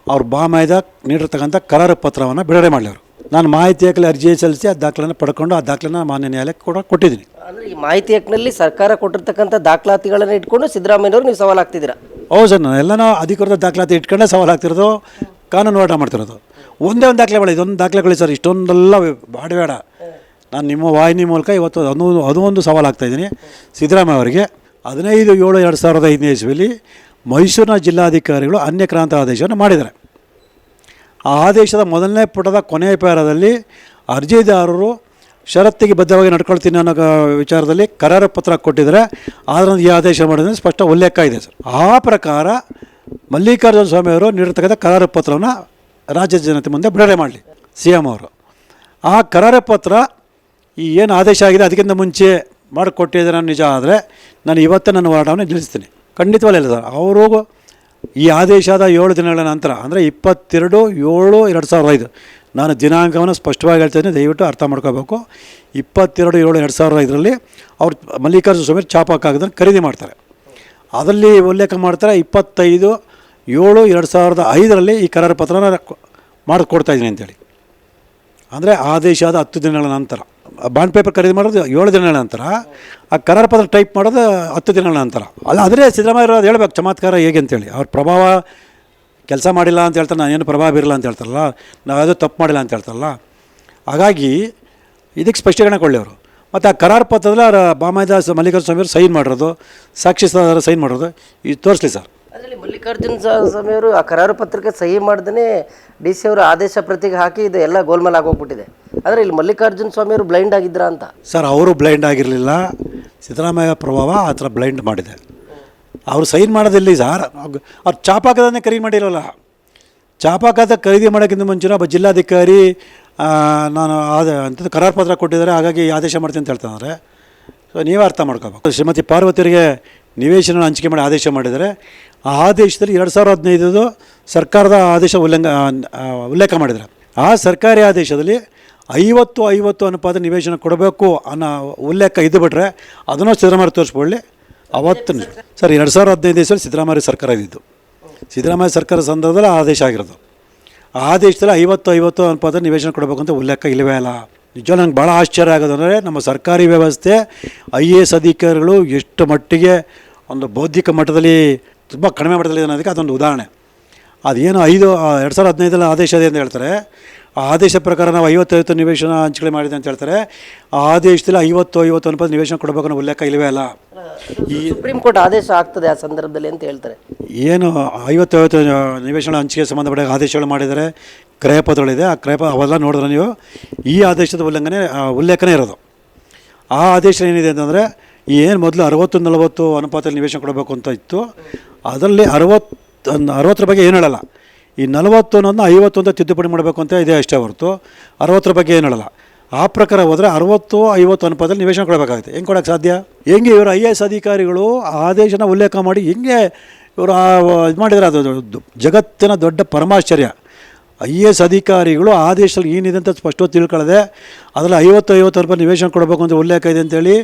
ಅವ್ರ ಬಾಮಾಯ್ದ ನೀಡಿರ್ತಕ್ಕಂಥ ಕರಾರು ಪತ್ರವನ್ನು ಬಿಡುಗಡೆ ಮಾಡಲಿ ಅವರು ನಾನು ಮಾಹಿತಿ ಹಕ್ಕಲ್ಲಿ ಅರ್ಜಿ ಸಲ್ಲಿಸಿ ಆ ದಾಖಲೆಯನ್ನು ಪಡ್ಕೊಂಡು ಆ ದಾಖಲೆನ ಮಾನ್ಯ ನ್ಯಾಯಾಲಯಕ್ಕೆ ಕೂಡ ಕೊಟ್ಟಿದ್ದೀನಿ. ಅಂದರೆ ಈ ಮಾಹಿತಿ ಹಕ್ಕಿನಲ್ಲಿ ಸರ್ಕಾರ ಕೊಟ್ಟಿರ್ತಕ್ಕಂಥ ದಾಖಲಾತಿಗಳನ್ನು ಇಟ್ಕೊಂಡು ಸಿದ್ದರಾಮಯ್ಯವರು ನೀವು ಸವಾಲು ಆಗ್ತಿದ್ದೀರಾ ಹೌದು ಸರ್ ನಾನು ಎಲ್ಲನೂ ಅಧಿಕೃತ ದಾಖಲಾತಿ ಇಟ್ಕೊಂಡೇ ಸವಾಲು ಆಗ್ತಿರೋದು ಕಾನೂನು ಹೋರಾಟ ಮಾಡ್ತಿರೋದು. ಒಂದೇ ಒಂದು ದಾಖಲೆ ಬೇಡ ಇದೊಂದು ದಾಖಲೆಗಳು ಸರ್ ಇಷ್ಟೊಂದೆಲ್ಲ ಬಾಡಬೇಡ ನಾನು ನಿಮ್ಮ ವಾಹಿನಿ ಮೂಲಕ ಇವತ್ತು ಅದು ಅದೊಂದು ಒಂದು ಸವಾಲು ಆಗ್ತಾಯಿದ್ದೀನಿ ಸಿದ್ದರಾಮಯ್ಯ ಅವರಿಗೆ ಹದಿನೈದು ಏಳು ಎರಡು ಸಾವಿರದ ಐದನೇ ಇಸ್ವಿಲಿ ಮೈಸೂರಿನ ಜಿಲ್ಲಾಧಿಕಾರಿಗಳು ಅನ್ಯಕ್ರಾಂತ ಆದೇಶವನ್ನು ಮಾಡಿದ್ದಾರೆ. ಆ ಆದೇಶದ ಮೊದಲನೇ ಪುಟದ ಕೊನೆಯ ಪ್ಯಾರದಲ್ಲಿ ಅರ್ಜಿದಾರರು ಷರತ್ತಿಗೆ ಬದ್ಧವಾಗಿ ನಡ್ಕೊಳ್ತೀನಿ ಅನ್ನೋ ವಿಚಾರದಲ್ಲಿ ಕರಾರು ಪತ್ರ ಕೊಟ್ಟಿದ್ದಾರೆ. ಆದ್ದರಿಂದ ಈ ಆದೇಶ ಮಾಡಿದ್ರೆ ಸ್ಪಷ್ಟ ಉಲ್ಲೇಖ ಇದೆ ಸರ್. ಆ ಪ್ರಕಾರ ಮಲ್ಲಿಕಾರ್ಜುನ ಸ್ವಾಮಿಯವರು ನೀಡಿರ್ತಕ್ಕಂಥ ಕರಾರು ಪತ್ರವನ್ನು ರಾಜ್ಯ ಜನತೆ ಮುಂದೆ ಬಿಡುಗಡೆ ಮಾಡಲಿ ಸಿ ಎಂ ಅವರು. ಆ ಕರಾರು ಪತ್ರ ಈ ಏನು ಆದೇಶ ಆಗಿದೆ ಅದಕ್ಕಿಂತ ಮುಂಚೆ ಮಾಡಿಕೊಟ್ಟಿದ್ದಾರೆ ನಿಜ ಆದರೆ ನಾನು ಇವತ್ತೇ ನನ್ನ ಹೋರಾಟವನ್ನು ನಿಲ್ಲಿಸ್ತೀನಿ. ಖಂಡಿತವಲ್ಲ ಸರ್ ಅವರು ಈ ಆದೇಶದ ಏಳು ದಿನಗಳ ನಂತರ, ಅಂದರೆ ಇಪ್ಪತ್ತೆರಡು, ಏಳು, ಎರಡು ಸಾವಿರದ ಐದು. ನಾನು ದಿನಾಂಕವನ್ನು ಸ್ಪಷ್ಟವಾಗಿ ಹೇಳ್ತೀನಿ ದಯವಿಟ್ಟು ಅರ್ಥ ಮಾಡ್ಕೋಬೇಕು. ಇಪ್ಪತ್ತೆರಡು, ಏಳು, ಎರಡು ಸಾವಿರದ ಐದರಲ್ಲಿ ಅವ್ರು ಮಲ್ಲಿಕಾರ್ಜುನ ಸ್ವಾಮಿ ಚಾಪ ಖರೀದಿ ಮಾಡ್ತಾರೆ. ಅದರಲ್ಲಿ ಉಲ್ಲೇಖ ಮಾಡ್ತಾರೆ, ಇಪ್ಪತ್ತೈದು, ಏಳು, ಎರಡು ಸಾವಿರದ ಐದರಲ್ಲಿ ಈ ಕರಾರು ಪತ್ರನ ಮಾಡಿಕೊಡ್ತಾ ಇದ್ದೀನಿ ಅಂತೇಳಿ. ಅಂದರೆ ಆದೇಶ ಆದ ಹತ್ತು ದಿನಗಳ ನಂತರ. ಬಾಂಡ್ ಪೇಪರ್ ಖರೀದಿ ಮಾಡೋದು ಏಳು ದಿನಗಳ ನಂತರ, ಆ ಕರಾರ ಪತ್ರ ಟೈಪ್ ಮಾಡೋದು ಹತ್ತು ದಿನಗಳ ನಂತರ. ಅಲ್ಲ, ಆದರೆ ಸಿದ್ದರಾಮಯ್ಯ ಅದು ಹೇಳ್ಬೇಕು, ಚಮತ್ಕಾರ ಹೇಗೆ ಅಂತೇಳಿ. ಅವ್ರ ಪ್ರಭಾವ ಕೆಲಸ ಮಾಡಿಲ್ಲ ಅಂತ ಹೇಳ್ತಾರೆ, ನಾನೇನು ಪ್ರಭಾವ ಬೀರಲ್ಲ ಅಂತ ಹೇಳ್ತಾರಲ್ಲ ನಾವು ಯಾವುದೂ ತಪ್ಪು ಮಾಡಿಲ್ಲ ಅಂತ ಹೇಳ್ತಾರಲ್ಲ. ಹಾಗಾಗಿ ಇದಕ್ಕೆ ಸ್ಪಷ್ಟೀಕರಣ ಕೊಳ್ಳಿ ಅವರು. ಮತ್ತು ಆ ಕರಾರ ಪತ್ರದಲ್ಲಿ ಅವರ ಬಾಮಾದಾಸ್ ಮಲ್ಲಿಕಾರ್ಜುನ ಸ್ವಾಮಿಯವರು ಸೈನ್ ಮಾಡಿರೋದು, ಸಾಕ್ಷಿ ಸೈನ್ ಮಾಡಿರೋದು, ಇದು ತೋರಿಸ್ಲಿ ಸರ್. ಅದರಲ್ಲಿ ಮಲ್ಲಿಕಾರ್ಜುನ ಸ್ವಾಮಿಯವರು ಆ ಕರಾರು ಪತ್ರಕ್ಕೆ ಸಹಿ ಮಾಡ್ದೇ ಡಿ ಸಿ ಅವರು ಆದೇಶ ಪ್ರತಿಗೆ ಹಾಕಿ ಇದು ಎಲ್ಲ ಗೋಲ್ಮಾಲ್ ಆಗೋಗ್ಬಿಟ್ಟಿದೆ. ಆದರೆ ಇಲ್ಲಿ ಮಲ್ಲಿಕಾರ್ಜುನ ಸ್ವಾಮಿಯವರು ಬ್ಲೈಂಡ್ ಆಗಿದ್ರಾ ಅಂತ. ಸರ್, ಅವರು ಬ್ಲೈಂಡ್ ಆಗಿರಲಿಲ್ಲ. ಸಿದ್ದರಾಮಯ್ಯ ಪ್ರಭಾವ ಆ ಥರ ಬ್ಲೈಂಡ್ ಮಾಡಿದೆ. ಅವರು ಸೈನ್ ಮಾಡೋದಿಲ್ಲ ಸರ್? ಅವ್ರು ಚಾಪಾಕದನ್ನೇ ಖರೀದಿ ಮಾಡಿರಲ್ಲ ಚಾಪಾಕದ ಖರೀದಿ ಮಾಡೋಕ್ಕಿಂತ ಮುಂಚೆ ಒಬ್ಬ ಜಿಲ್ಲಾಧಿಕಾರಿ ನಾನು ಆದ ಅಂಥದ್ದು ಕರಾರು ಪತ್ರ ಕೊಟ್ಟಿದ್ದಾರೆ, ಹಾಗಾಗಿ ಆದೇಶ ಮಾಡ್ತೀನಿ ಅಂತ ಹೇಳ್ತಾರೆ ಸೊ ನೀವೇ ಅರ್ಥ ಮಾಡ್ಕೋಬೇಕು. ಶ್ರೀಮತಿ ಪಾರ್ವತಿಯರಿಗೆ ನಿವೇಶನ ಹಂಚಿಕೆ ಮಾಡಿ ಆದೇಶ ಮಾಡಿದರೆ ಆ ಆದೇಶದಲ್ಲಿ ಎರಡು ಸಾವಿರದ ಹದಿನೈದು ಸರ್ಕಾರದ ಆದೇಶ ಉಲ್ಲಂಘ ಉಲ್ಲೇಖ ಮಾಡಿದ್ದಾರೆ. ಆ ಸರ್ಕಾರಿ ಆದೇಶದಲ್ಲಿ ಐವತ್ತು ಐವತ್ತು ಅನುಪಾತ ನಿವೇಶನ ಕೊಡಬೇಕು ಅನ್ನೋ ಉಲ್ಲೇಖ ಇದ್ದು ಬಿಟ್ರೆ ಅದನ್ನು ಸಿದ್ದರಾಮಯ್ಯ ತೋರಿಸ್ಕೊಳ್ಳಿ. ಅವತ್ತು ಸರ್, ಎರಡು ಸಾವಿರದ ಹದಿನೈದು ದಿವಸದಲ್ಲಿ ಸಿದ್ದರಾಮಯ್ಯ ಸರ್ಕಾರ ಇದ್ದಿದ್ದು. ಸಿದ್ದರಾಮಯ್ಯ ಸರ್ಕಾರ ಸಂದರ್ಭದಲ್ಲಿ ಆದೇಶ ಆಗಿರೋದು. ಆ ಆದೇಶದಲ್ಲಿ ಐವತ್ತು ಐವತ್ತು ಅನುಪಾತ ನಿವೇಶನ ಕೊಡಬೇಕು ಅಂತ ಉಲ್ಲೇಖ ಇಲ್ಲವೇ ಇಲ್ಲ ನಿಜ ನಂಗೆ ಭಾಳ ಆಶ್ಚರ್ಯ ಆಗೋದು ಅಂದರೆ ನಮ್ಮ ಸರ್ಕಾರಿ ವ್ಯವಸ್ಥೆ ಐ ಎ ಎಸ್ ಅಧಿಕಾರಿಗಳು ಎಷ್ಟು ಮಟ್ಟಿಗೆ ಒಂದು ಬೌದ್ಧಿಕ ಮಟ್ಟದಲ್ಲಿ ತುಂಬ ಕಡಿಮೆ ಮಟ್ಟದಲ್ಲಿ ಅನ್ನೋದಕ್ಕೆ ಅದೊಂದು ಉದಾಹರಣೆ. ಅದೇನು ಐದು ಎರಡು ಸಾವಿರದ ಹದಿನೈದರಲ್ಲಿ ಆದೇಶ ಇದೆ ಅಂತ ಹೇಳ್ತಾರೆ. ಆ ಆದೇಶ ಪ್ರಕಾರ ನಾವು ಐವತ್ತೈವತ್ತು ನಿವೇಶನ ಹಂಚಿಕೆ ಮಾಡಿದೆ ಅಂತ ಹೇಳ್ತಾರೆ. ಆ ಆದೇಶದಲ್ಲಿ ಐವತ್ತು ಐವತ್ತು ಅನುಪಾತ ನಿವೇಶನ ಕೊಡಬೇಕು ಅನ್ನೋ ಉಲ್ಲೇಖ ಇಲ್ಲವೇ ಇಲ್ಲ ಸುಪ್ರೀಂ ಕೋರ್ಟ್ ಆದೇಶ ಆಗ್ತದೆ ಆ ಸಂದರ್ಭದಲ್ಲಿ ಅಂತ ಹೇಳ್ತಾರೆ. ಏನು ಐವತ್ತು ಐವತ್ತು ನಿವೇಶನ ಹಂಚಿಕೆ ಸಂಬಂಧಪಟ್ಟ ಆದೇಶಗಳು ಮಾಡಿದ್ದಾರೆ. ಕ್ರಯಪತ್ರಗಳಿದೆ, ಆ ಕ್ರಯಪ, ಅವೆಲ್ಲ ನೋಡಿದ್ರೆ ನೀವು ಈ ಆದೇಶದ ಉಲ್ಲಂಘನೆ ಉಲ್ಲೇಖನೇ ಇರೋದು. ಆ ಆದೇಶ ಏನಿದೆ ಅಂತಂದರೆ ಏನು ಮೊದಲು ಅರವತ್ತು ನಲವತ್ತು ಅನುಪಾತದಲ್ಲಿ ನಿವೇಶನ ಕೊಡಬೇಕು ಅಂತ ಇತ್ತು. ಅದರಲ್ಲಿ ಅರವತ್ತು ಅರವತ್ತರ ಬಗ್ಗೆ ಏನು ಹೇಳಲ್ಲ. ಈ ನಲವತ್ತು ಅನ್ನೋದನ್ನ ಐವತ್ತು ಅಂತ ತಿದ್ದುಪಡಿ ಮಾಡಬೇಕು ಅಂತ ಇದೆ ಅಷ್ಟೇ ಹೊರತು. ಅರವತ್ತರ ಬಗ್ಗೆ ಏನು ಹೇಳಲ್ಲ. ಆ ಪ್ರಕಾರ ಹೋದರೆ ಅರವತ್ತು, ಐವತ್ತು ಅನುಪಾತದಲ್ಲಿ ನಿವೇಶನ ಕೊಡಬೇಕಾಗುತ್ತೆ. ಹೆಂಗೆ ಕೊಡೋಕ್ಕೆ ಸಾಧ್ಯ? ಹೆಂಗೆ ಇವರು ಐ ಎ ಎಸ್ ಅಧಿಕಾರಿಗಳು ಆ ಆದೇಶನ ಉಲ್ಲೇಖ ಮಾಡಿ ಹೆಂಗೆ ಇವರು ಇದು ಮಾಡಿದರೆ ಅದು ಜಗತ್ತಿನ ದೊಡ್ಡ ಪರಮಾಶ್ಚರ್ಯ. ಐ ಎ ಎಸ್ ಅಧಿಕಾರಿಗಳು ಆದೇಶದಲ್ಲಿ ಏನಿದೆ ಅಂತ ಸ್ಪಷ್ಟವಾಗಿ ತಿಳ್ಕೊಳ್ಳದೆ ಅದರಲ್ಲಿ ಐವತ್ತು ಐವತ್ತು ರೂಪಾಯಿ ನಿವೇಶನ ಕೊಡಬೇಕು ಅಂತ ಉಲ್ಲೇಖ ಇದೆ ಅಂತೇಳಿ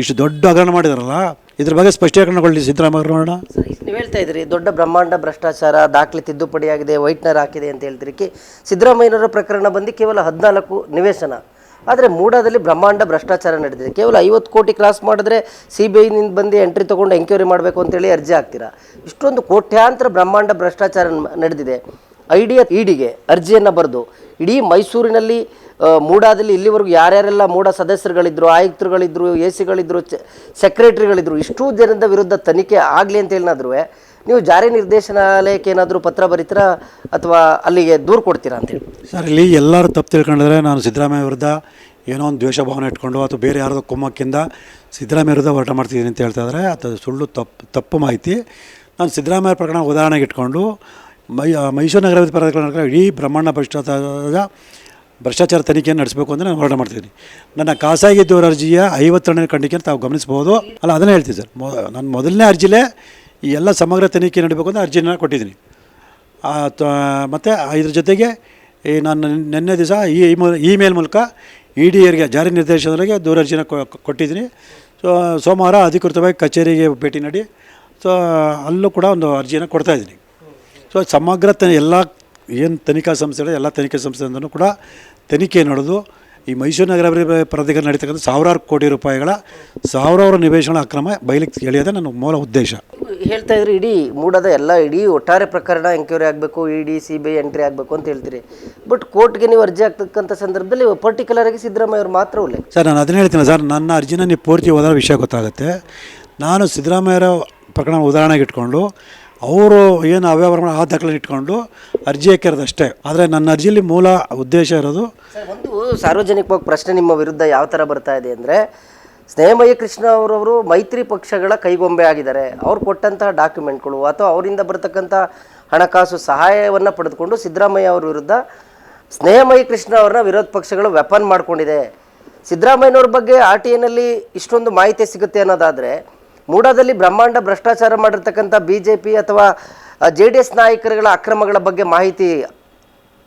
ಇಷ್ಟು ದೊಡ್ಡ ಹಗರಣ ಮಾಡಿದಾರಲ್ಲ, ಇದ್ರ ಬಗ್ಗೆ ಸ್ಪಷ್ಟೀಕರಣಗೊಳ್ಳಿ ಸಿದ್ದರಾಮಯ್ಯ ನೀವು ಹೇಳ್ತಾ ಇದ್ರಿ, ದೊಡ್ಡ ಬ್ರಹ್ಮಾಂಡ ಭ್ರಷ್ಟಾಚಾರ, ದಾಖಲೆ ತಿದ್ದುಪಡಿ ಆಗಿದೆ ವೈಟ್ನರ್ ಹಾಕಿದೆ ಅಂತ ಹೇಳ್ತೀರಿ ಕಿ ಸಿದ್ದರಾಮಯ್ಯನವರ ಪ್ರಕರಣ ಬಂದು ಕೇವಲ ಹದಿನಾಲ್ಕು ನಿವೇಶನ. ಆದರೆ ಮೂಡಾದಲ್ಲಿ ಬ್ರಹ್ಮಾಂಡ ಭ್ರಷ್ಟಾಚಾರ ನಡೆದಿದೆ. ಕೇವಲ ಐವತ್ತು ಕೋಟಿ ಕ್ರಾಸ್ ಮಾಡಿದ್ರೆ ಸಿ ಬಿ ಐನಿಂದ ಬಂದು ಎಂಟ್ರಿ ತೊಗೊಂಡು ಎಂಕ್ವೈರಿ ಮಾಡಬೇಕು ಅಂತೇಳಿ ಅರ್ಜಿ ಹಾಕ್ತೀರಾ? ಇಷ್ಟೊಂದು ಕೋಟ್ಯಾಂತರ ಬ್ರಹ್ಮಾಂಡ ಭ್ರಷ್ಟಾಚಾರ ನಡೆದಿದೆ. ಐ ಡಿ ಇಡಿಗೆ ಅರ್ಜಿಯನ್ನು ಬರೆದು, ಇಡೀ ಮೈಸೂರಿನಲ್ಲಿ ಮೂಡಾದಲ್ಲಿ ಇಲ್ಲಿವರೆಗೂ ಯಾರ್ಯಾರೆಲ್ಲ ಮೂಡ ಸದಸ್ಯರುಗಳಿದ್ರು, ಆಯುಕ್ತರುಗಳಿದ್ರು ಎ ಸಿಗಳಿದ್ರು ಸೆಕ್ರೆಟರಿಗಳಿದ್ರು, ಇಷ್ಟು ಜನದ ವಿರುದ್ಧ ತನಿಖೆ ಆಗಲಿ ಅಂತ ಹೇಳಿದ್ರು ನೀವು ಜಾರಿ ನಿರ್ದೇಶನಾಲಯಕ್ಕೆ ಏನಾದರೂ ಪತ್ರ ಬರೀತೀರಾ? ಅಥವಾ ಅಲ್ಲಿಗೆ ದೂರು ಕೊಡ್ತೀರಾ ಅಂತೇಳಿ ಸರ್, ಇಲ್ಲಿ ಎಲ್ಲರೂ ತಪ್ಪು ತಿಳ್ಕೊಂಡಿದ್ರೆ ನಾನು ಸಿದ್ದರಾಮಯ್ಯ ವಿರುದ್ಧ ಏನೋ ಒಂದು ದ್ವೇಷ ಭಾವನೆ ಇಟ್ಕೊಂಡು ಅಥವಾ ಬೇರೆ ಯಾರ್ದೋ ಕುಮ್ಮಕ್ಕಿಂದ ಸಿದ್ದರಾಮಯ್ಯ ವಿರುದ್ಧ ಹೋರಾಟ ಮಾಡ್ತಿದ್ದೀನಿ ಅಂತ ಹೇಳ್ತಾ ಇದ್ದಾರೆ. ಅದು ಸುಳ್ಳು, ತಪ್ಪು ತಪ್ಪು ಮಾಹಿತಿ. ನಾನು ಸಿದ್ದರಾಮಯ್ಯ ಪ್ರಕರಣ ಉದಾಹರಣೆಗೆ ಇಟ್ಕೊಂಡು ಮೈ ಮೈಸೂರು ನಗರ ಪ್ರಕರಣ ಇಡೀ ಬ್ರಹ್ಮಾಂಡ ಭ್ರಷ್ಟಾಚಾರದ ಭ್ರಷ್ಟಾಚಾರ ತನಿಖೆಯನ್ನು ನಡೆಸಬೇಕು ಅಂತ ನಾನು ಹೋರಾಟ ಮಾಡ್ತಿದ್ದೀನಿ. ನನ್ನ ಖಾಸಗಿ ದೂರ ಅರ್ಜಿಯ ಐವತ್ತೆರಡನೇ ಖಂಡಿಕೆಯನ್ನು ತಾವು ಗಮನಿಸ್ಬೋದು ಅಲ್ಲ, ಅದನ್ನೇ ಹೇಳ್ತೀನಿ ಸರ್. ಮೊ ನನ್ನ ಮೊದಲನೇ ಅರ್ಜಿಲೇ ಈ ಎಲ್ಲ ಸಮಗ್ರ ತನಿಖೆ ನಡಬೇಕು ಅಂತ ಅರ್ಜಿನ ಕೊಟ್ಟಿದ್ದೀನಿ. ಮತ್ತು ಇದ್ರ ಜೊತೆಗೆ ಈ ನಾನು ನಿನ್ನೆ ದಿವಸ ಈ ಇಮೇಲ್ ಮೂಲಕ ಇ ಡಿ ಎರ್ಗೆ ಜಾರಿ ನಿರ್ದೇಶನರಿಗೆ ದೂರರ್ಜಿನ ಕೊ- ಕೊಟ್ಟಿದ್ದೀನಿ. ಸೊ, ಸೋಮವಾರ ಅಧಿಕೃತವಾಗಿ ಕಚೇರಿಗೆ ಭೇಟಿ ನೀಡಿ, ಸೊ, ಅಲ್ಲೂ ಕೂಡ ಒಂದು ಅರ್ಜಿಯನ್ನು ಕೊಡ್ತಾಯಿದ್ದೀನಿ ಸೊ ಸಮಗ್ರ ತ ಎಲ್ಲ ಏನು ತನಿಖಾ ಸಂಸ್ಥೆಗಳು ಎಲ್ಲ ತನಿಖಾ ಸಂಸ್ಥೆಯಿಂದನೂ ಕೂಡ ತನಿಖೆ ನಡೆದು ಈ ಮೈಸೂರು ನಗರ ಪ್ರದೇಶ ಪ್ರಾಧಿಕಾರ ನಡೀತಕ್ಕಂಥ ಸಾವಿರಾರು ಕೋಟಿ ರೂಪಾಯಿಗಳ ಸಾವಿರಾರು ನಿವೇಶನ ಅಕ್ರಮ ಬಯಲಿಗೆ ಎಳೆಯೋದೇ ನನ್ನ ಮೂಲ ಉದ್ದೇಶ. ಹೇಳ್ತಾ ಇದ್ರಿ ಇಡೀ ಮೂಡದ ಎಲ್ಲ ಇಡೀ ಒಟ್ಟಾರೆ ಪ್ರಕರಣ ಎಂಕ್ವೈರಿ ಆಗಬೇಕು E D C B I entry ಆಗಬೇಕು ಅಂತ ಹೇಳ್ತೀರಿ. ಬಟ್ ಕೋರ್ಟ್ಗೆ ನೀವು ಅರ್ಜಿ ಆಗ್ತಕ್ಕಂಥ ಸಂದರ್ಭದಲ್ಲಿ ಪರ್ಟಿಕ್ಯುಲರ್ ಆಗಿ ಸಿದ್ದರಾಮಯ್ಯ ಅವರು ಮಾತ್ರ ಉಲ್ಲೇಖ. ಸರ್ ನಾನು ಅದನ್ನೇ ಹೇಳ್ತೀನಿ ಸರ್ ನನ್ನ ಅರ್ಜಿನ ನೀವು ಪೂರ್ತಿ ಹೋದಾಗ ವಿಷಯ ಗೊತ್ತಾಗುತ್ತೆ. ನಾನು ಸಿದ್ದರಾಮಯ್ಯರ ಪ್ರಕರಣ ಉದಾಹರಣೆಗೆ ಇಟ್ಕೊಂಡು ಅವರು ಏನು ಅವ್ಯವಹಾರ ಆ ದಾಖಲೆ ಇಟ್ಕೊಂಡು ಅರ್ಜಿ ಹಾಕಿರೋದಷ್ಟೇ ಆದರೆ ನನ್ನ ಅರ್ಜಿಯಲ್ಲಿ ಮೂಲ ಉದ್ದೇಶ ಇರೋದು ಒಂದು ಸಾರ್ವಜನಿಕವಾಗಿ ಪ್ರಶ್ನೆ ನಿಮ್ಮ ವಿರುದ್ಧ ಯಾವ ಥರ ಬರ್ತಾ ಇದೆ ಅಂದರೆ, ಸ್ನೇಹಮಯ ಕೃಷ್ಣ ಅವರವರು ಮೈತ್ರಿ ಪಕ್ಷಗಳ ಕೈಗೊಂಬೆ ಆಗಿದ್ದಾರೆ. ಅವ್ರು ಕೊಟ್ಟಂತಹ ಡಾಕ್ಯುಮೆಂಟ್ಗಳು ಅಥವಾ ಅವರಿಂದ ಬರ್ತಕ್ಕಂಥ ಹಣಕಾಸು ಸಹಾಯವನ್ನು ಪಡೆದುಕೊಂಡು ಸಿದ್ದರಾಮಯ್ಯ ಅವ್ರ ವಿರುದ್ಧ ಸ್ನೇಹಮಯಿ ಕೃಷ್ಣ ಅವ್ರನ್ನ ವಿರೋಧ ಪಕ್ಷಗಳು ವೆಪನ್ ಮಾಡಿಕೊಂಡಿದೆ. ಸಿದ್ದರಾಮಯ್ಯನವ್ರ ಬಗ್ಗೆ ಆರ್ ಟಿ ಎನಲ್ಲಿ ಇಷ್ಟೊಂದು ಮಾಹಿತಿ ಸಿಗುತ್ತೆ ಅನ್ನೋದಾದರೆ ಮೂಡಾದಲ್ಲಿ ಬ್ರಹ್ಮಾಂಡ ಭ್ರಷ್ಟಾಚಾರ ಮಾಡಿರ್ತಕ್ಕಂಥ ಬಿ ಜೆ ಪಿ ಅಥವಾ ಜೆ ಡಿ ಎಸ್ ನಾಯಕರುಗಳ ಅಕ್ರಮಗಳ ಬಗ್ಗೆ ಮಾಹಿತಿ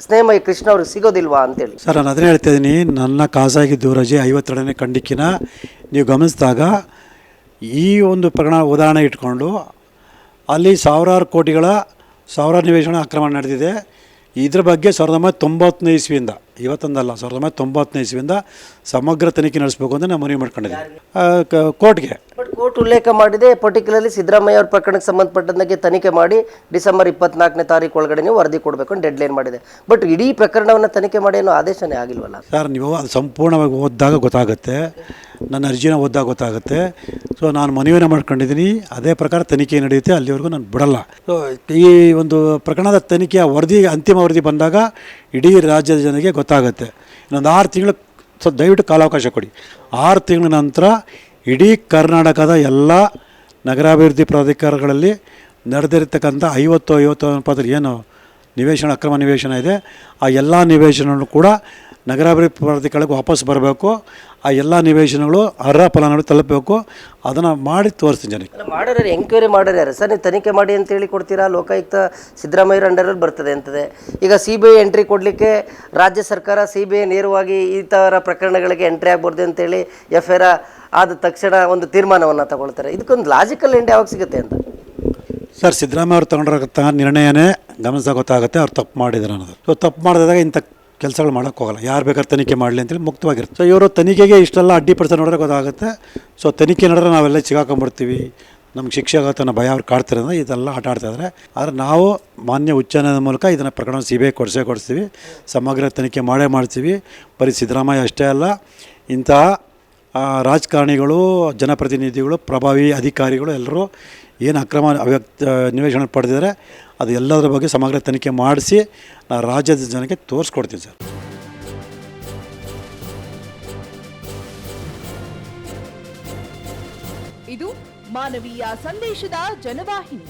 ಸ್ನೇಹಮಯ ಕೃಷ್ಣ ಅವ್ರಿಗೆ ಸಿಗೋದಿಲ್ವಾ ಅಂತೇಳಿ. ಸರ್, ನಾನು ಅದನ್ನೇ ಹೇಳ್ತಾ ಇದ್ದೀನಿ ನನ್ನ ಖಾಸಗಿ ದೂರಜಿ ಐವತ್ತೆರಡನೇ ಖಂಡಿಕಿನ ನೀವು ಗಮನಿಸಿದಾಗ ಈ ಒಂದು ಪ್ರಕರಣ ಉದಾಹರಣೆ ಇಟ್ಕೊಂಡು ಅಲ್ಲಿ ಸಾವಿರಾರು ಕೋಟಿಗಳ ಸಾವಿರಾರು ನಿವೇಶನ ಅಕ್ರಮ ನಡೆದಿದೆ. ಇದ್ರ ಬಗ್ಗೆ ಸಾವಿರದ ಒಂಬೈನೂರ ತೊಂಬತ್ತನೇ ಇಸ್ವಿಯಿಂದ ಇವತ್ತೊಂದಲ್ಲ ಸಾವಿರದ ಒಂಬೈನೂರ ತೊಂಬತ್ತನೇ ಇಸ್ವಿಯಿಂದ ಸಮಗ್ರ ತನಿಖೆ ನಡೆಸಬೇಕು ಅಂತ ನಾನು ಮನವಿ ಮಾಡ್ಕೊಂಡಿದ್ದೀವಿ. ಕೋರ್ಟ್ಗೆ. ಬಟ್ ಕೋರ್ಟ್ ಉಲ್ಲೇಖ ಮಾಡಿದೆ ಪರ್ಟಿಕ್ಯುಲರ್ಲಿ ಸಿದ್ದರಾಮಯ್ಯ ಅವ್ರ ಪ್ರಕರಣಕ್ಕೆ ಸಂಬಂಧಪಟ್ಟಂಗೆ ತನಿಖೆ ಮಾಡಿ ಡಿಸೆಂಬರ್ ಇಪ್ಪತ್ನಾಲ್ಕನೇ ತಾರೀಕು ಒಳಗಡೆ ನೀವು ವರದಿ ಕೊಡಬೇಕು ಅಂತ ಡೆಡ್ಲೈನ್ ಮಾಡಿದೆ. ಬಟ್ ಇಡೀ ಪ್ರಕರಣವನ್ನು ತನಿಖೆ ಮಾಡಿ ಅನ್ನೋ ಆದೇಶನೇ ಆಗಿಲ್ವಲ್ಲ? ಸರ್ ನೀವು ಅದು ಸಂಪೂರ್ಣವಾಗಿ ಓದಿದಾಗ ಗೊತ್ತಾಗುತ್ತೆ. ನನ್ನ ಅರ್ಜಿನ ಓದಿದಾಗ ಗೊತ್ತಾಗುತ್ತೆ. ಸೊ ನಾನು ಮನವಿನ ಮಾಡ್ಕೊಂಡಿದ್ದೀನಿ. ಅದೇ ಪ್ರಕಾರ ತನಿಖೆ ನಡೆಯುತ್ತೆ ಅಲ್ಲಿವರೆಗೂ ನಾನು ಬಿಡಲ್ಲ. ಸೊ ಈ ಒಂದು ಪ್ರಕರಣದ ತನಿಖೆಯ ವರದಿ ಅಂತಿಮ ವರದಿ ಬಂದಾಗ ಇಡೀ ರಾಜ್ಯದ ಜನರಿಗೆ ಗೊತ್ತಾಗುತ್ತೆ. ಇನ್ನೊಂದು ಆರು ತಿಂಗಳು ಸ್ವಲ್ಪ ದಯವಿಟ್ಟು ಕಾಲಾವಕಾಶ ಕೊಡಿ. ಆರು ತಿಂಗಳ ನಂತರ ಇಡೀ ಕರ್ನಾಟಕದ ಎಲ್ಲ ನಗರಾಭಿವೃದ್ಧಿ ಪ್ರಾಧಿಕಾರಗಳಲ್ಲಿ ನಡೆದಿರ್ತಕ್ಕಂಥ ಐವತ್ತು ಐವತ್ತು ಅನುಪಾತ ಏನು ನಿವೇಶನ, ಅಕ್ರಮ ನಿವೇಶನ ಇದೆ, ಆ ಎಲ್ಲ ನಿವೇಶನಗಳು ಕೂಡ ನಗರಾಭಿವೃದ್ಧಿ ಪ್ರಾಧಿಕಾರಕ್ಕೆ ವಾಪಸ್ ಬರಬೇಕು. ಆ ಎಲ್ಲ ನಿವೇಶನಗಳು ಅರ್ಹ ಫಲಾನುಭವಿ ತಲುಪಬೇಕು. ಅದನ್ನು ಮಾಡಿ ತೋರಿಸ್ತೀನಿ ಜನಕ್ಕೆ ಅಲ್ಲ ಮಾಡೋರು ಎಂಕ್ವೈರಿ ಮಾಡೋರು ಯಾರು ಸರ್ ನೀವು ತನಿಖೆ ಮಾಡಿ ಅಂತ ಹೇಳಿ ಕೊಡ್ತೀರಾ? ಲೋಕಾಯುಕ್ತ ಸಿದ್ದರಾಮಯ್ಯ ಅಂಡರಲ್ಲಿ ಬರ್ತದೆ ಅಂತದೆ. ಈಗ ಸಿ ಬಿ ಐ ಎಂಟ್ರಿ ಕೊಡಲಿಕ್ಕೆ ರಾಜ್ಯ ಸರ್ಕಾರ ಸಿ ಬಿ ಐ ನೇರವಾಗಿ ಈ ಥರ ಪ್ರಕರಣಗಳಿಗೆ ಎಂಟ್ರಿ ಆಗ್ಬಾರ್ದು ಅಂತೇಳಿ ಎಫ್ ಐ ಆರ್ ಆದ ತಕ್ಷಣ ಒಂದು ತೀರ್ಮಾನವನ್ನು ತಗೊಳ್ತಾರೆ. ಇದಕ್ಕೊಂದು ಲಾಜಿಕಲ್ ಎಂಡ್ ಯಾವಾಗ ಸಿಗುತ್ತೆ ಅಂತ? ಸರ್ ಸಿದ್ದರಾಮಯ್ಯ ಅವ್ರು ತಗೊಂಡಿರೋ ನಿರ್ಣಯನೇ ಗಮನಿಸ ಗೊತ್ತಾಗುತ್ತೆ. ಅವ್ರು ತಪ್ಪು ಮಾಡಿದ್ದಾರೆ ಅನ್ನೋದು. ಸೊ ತಪ್ಪು ಮಾಡಿದಾಗ ಇಂಥ ಕೆಲಸಗಳು ಮಾಡೋಕ್ಕೆ ಹೋಗಲ್ಲ. ಯಾರು ಬೇಕಾದ್ರೆ ತನಿಖೆ ಮಾಡಲಿ ಅಂತೇಳಿ ಮುಕ್ತವಾಗಿರುತ್ತೆ ಸೊ ಇವರು ತನಿಖೆಗೆ ಇಷ್ಟೆಲ್ಲ ಅಡ್ಡಿಪಡಿಸ ನೋಡಿದ್ರೆ ಗೊತ್ತಾಗುತ್ತೆ. ಸೊ ತನಿಖೆ ನೋಡಿದ್ರೆ ನಾವೆಲ್ಲ ಸಿಗಾಕೊಂಡ್ಬಿಡ್ತೀವಿ ನಮ್ಗೆ ಶಿಕ್ಷೆ ಆಗುತ್ತೆ ಅನ್ನೋ ಭಯ ಅವ್ರು ಕಾಡ್ತಾರೆ ಅಂದರೆ ಇದೆಲ್ಲ ಆಟ ಆಡ್ತಾ ಇದ್ದಾರೆ ಆದರೆ ನಾವು ಮಾನ್ಯ ಉಚ್ಚ ನ್ಯಾಯಾಲಯದ ಮೂಲಕ ಇದನ್ನು ಪ್ರಕರಣ ಸಿ ಬಿ ಐ ಕೊಡಿಸೇ ಕೊಡಿಸ್ತೀವಿ. ಸಮಗ್ರ ತನಿಖೆ ಮಾಡೇ ಮಾಡ್ತೀವಿ. ಬರೀ ಸಿದ್ದರಾಮಯ್ಯ ಅಷ್ಟೇ ಅಲ್ಲ, ಇಂತಹ ರಾಜಕಾರಣಿಗಳು, ಜನಪ್ರತಿನಿಧಿಗಳು, ಪ್ರಭಾವಿ ಅಧಿಕಾರಿಗಳು ಎಲ್ಲರೂ ಏನು ಅಕ್ರಮ ಅವ್ಯಕ್ತ, ನಿವೇಶನ ಪಡೆದಿದ್ದಾರೆ, ಅದು ಎಲ್ಲದರ ಬಗ್ಗೆ ಸಮಗ್ರ ತನಿಖೆ ಮಾಡಿಸಿ ನಾ ರಾಜ್ಯದ ಜನಕ್ಕೆ ತೋರಿಸ್ಕೊಡ್ತೀನಿ ಸರ್. ಇದು ಮಾನವೀಯ ಸಂದೇಶದ ಜನವಾಹಿನಿ.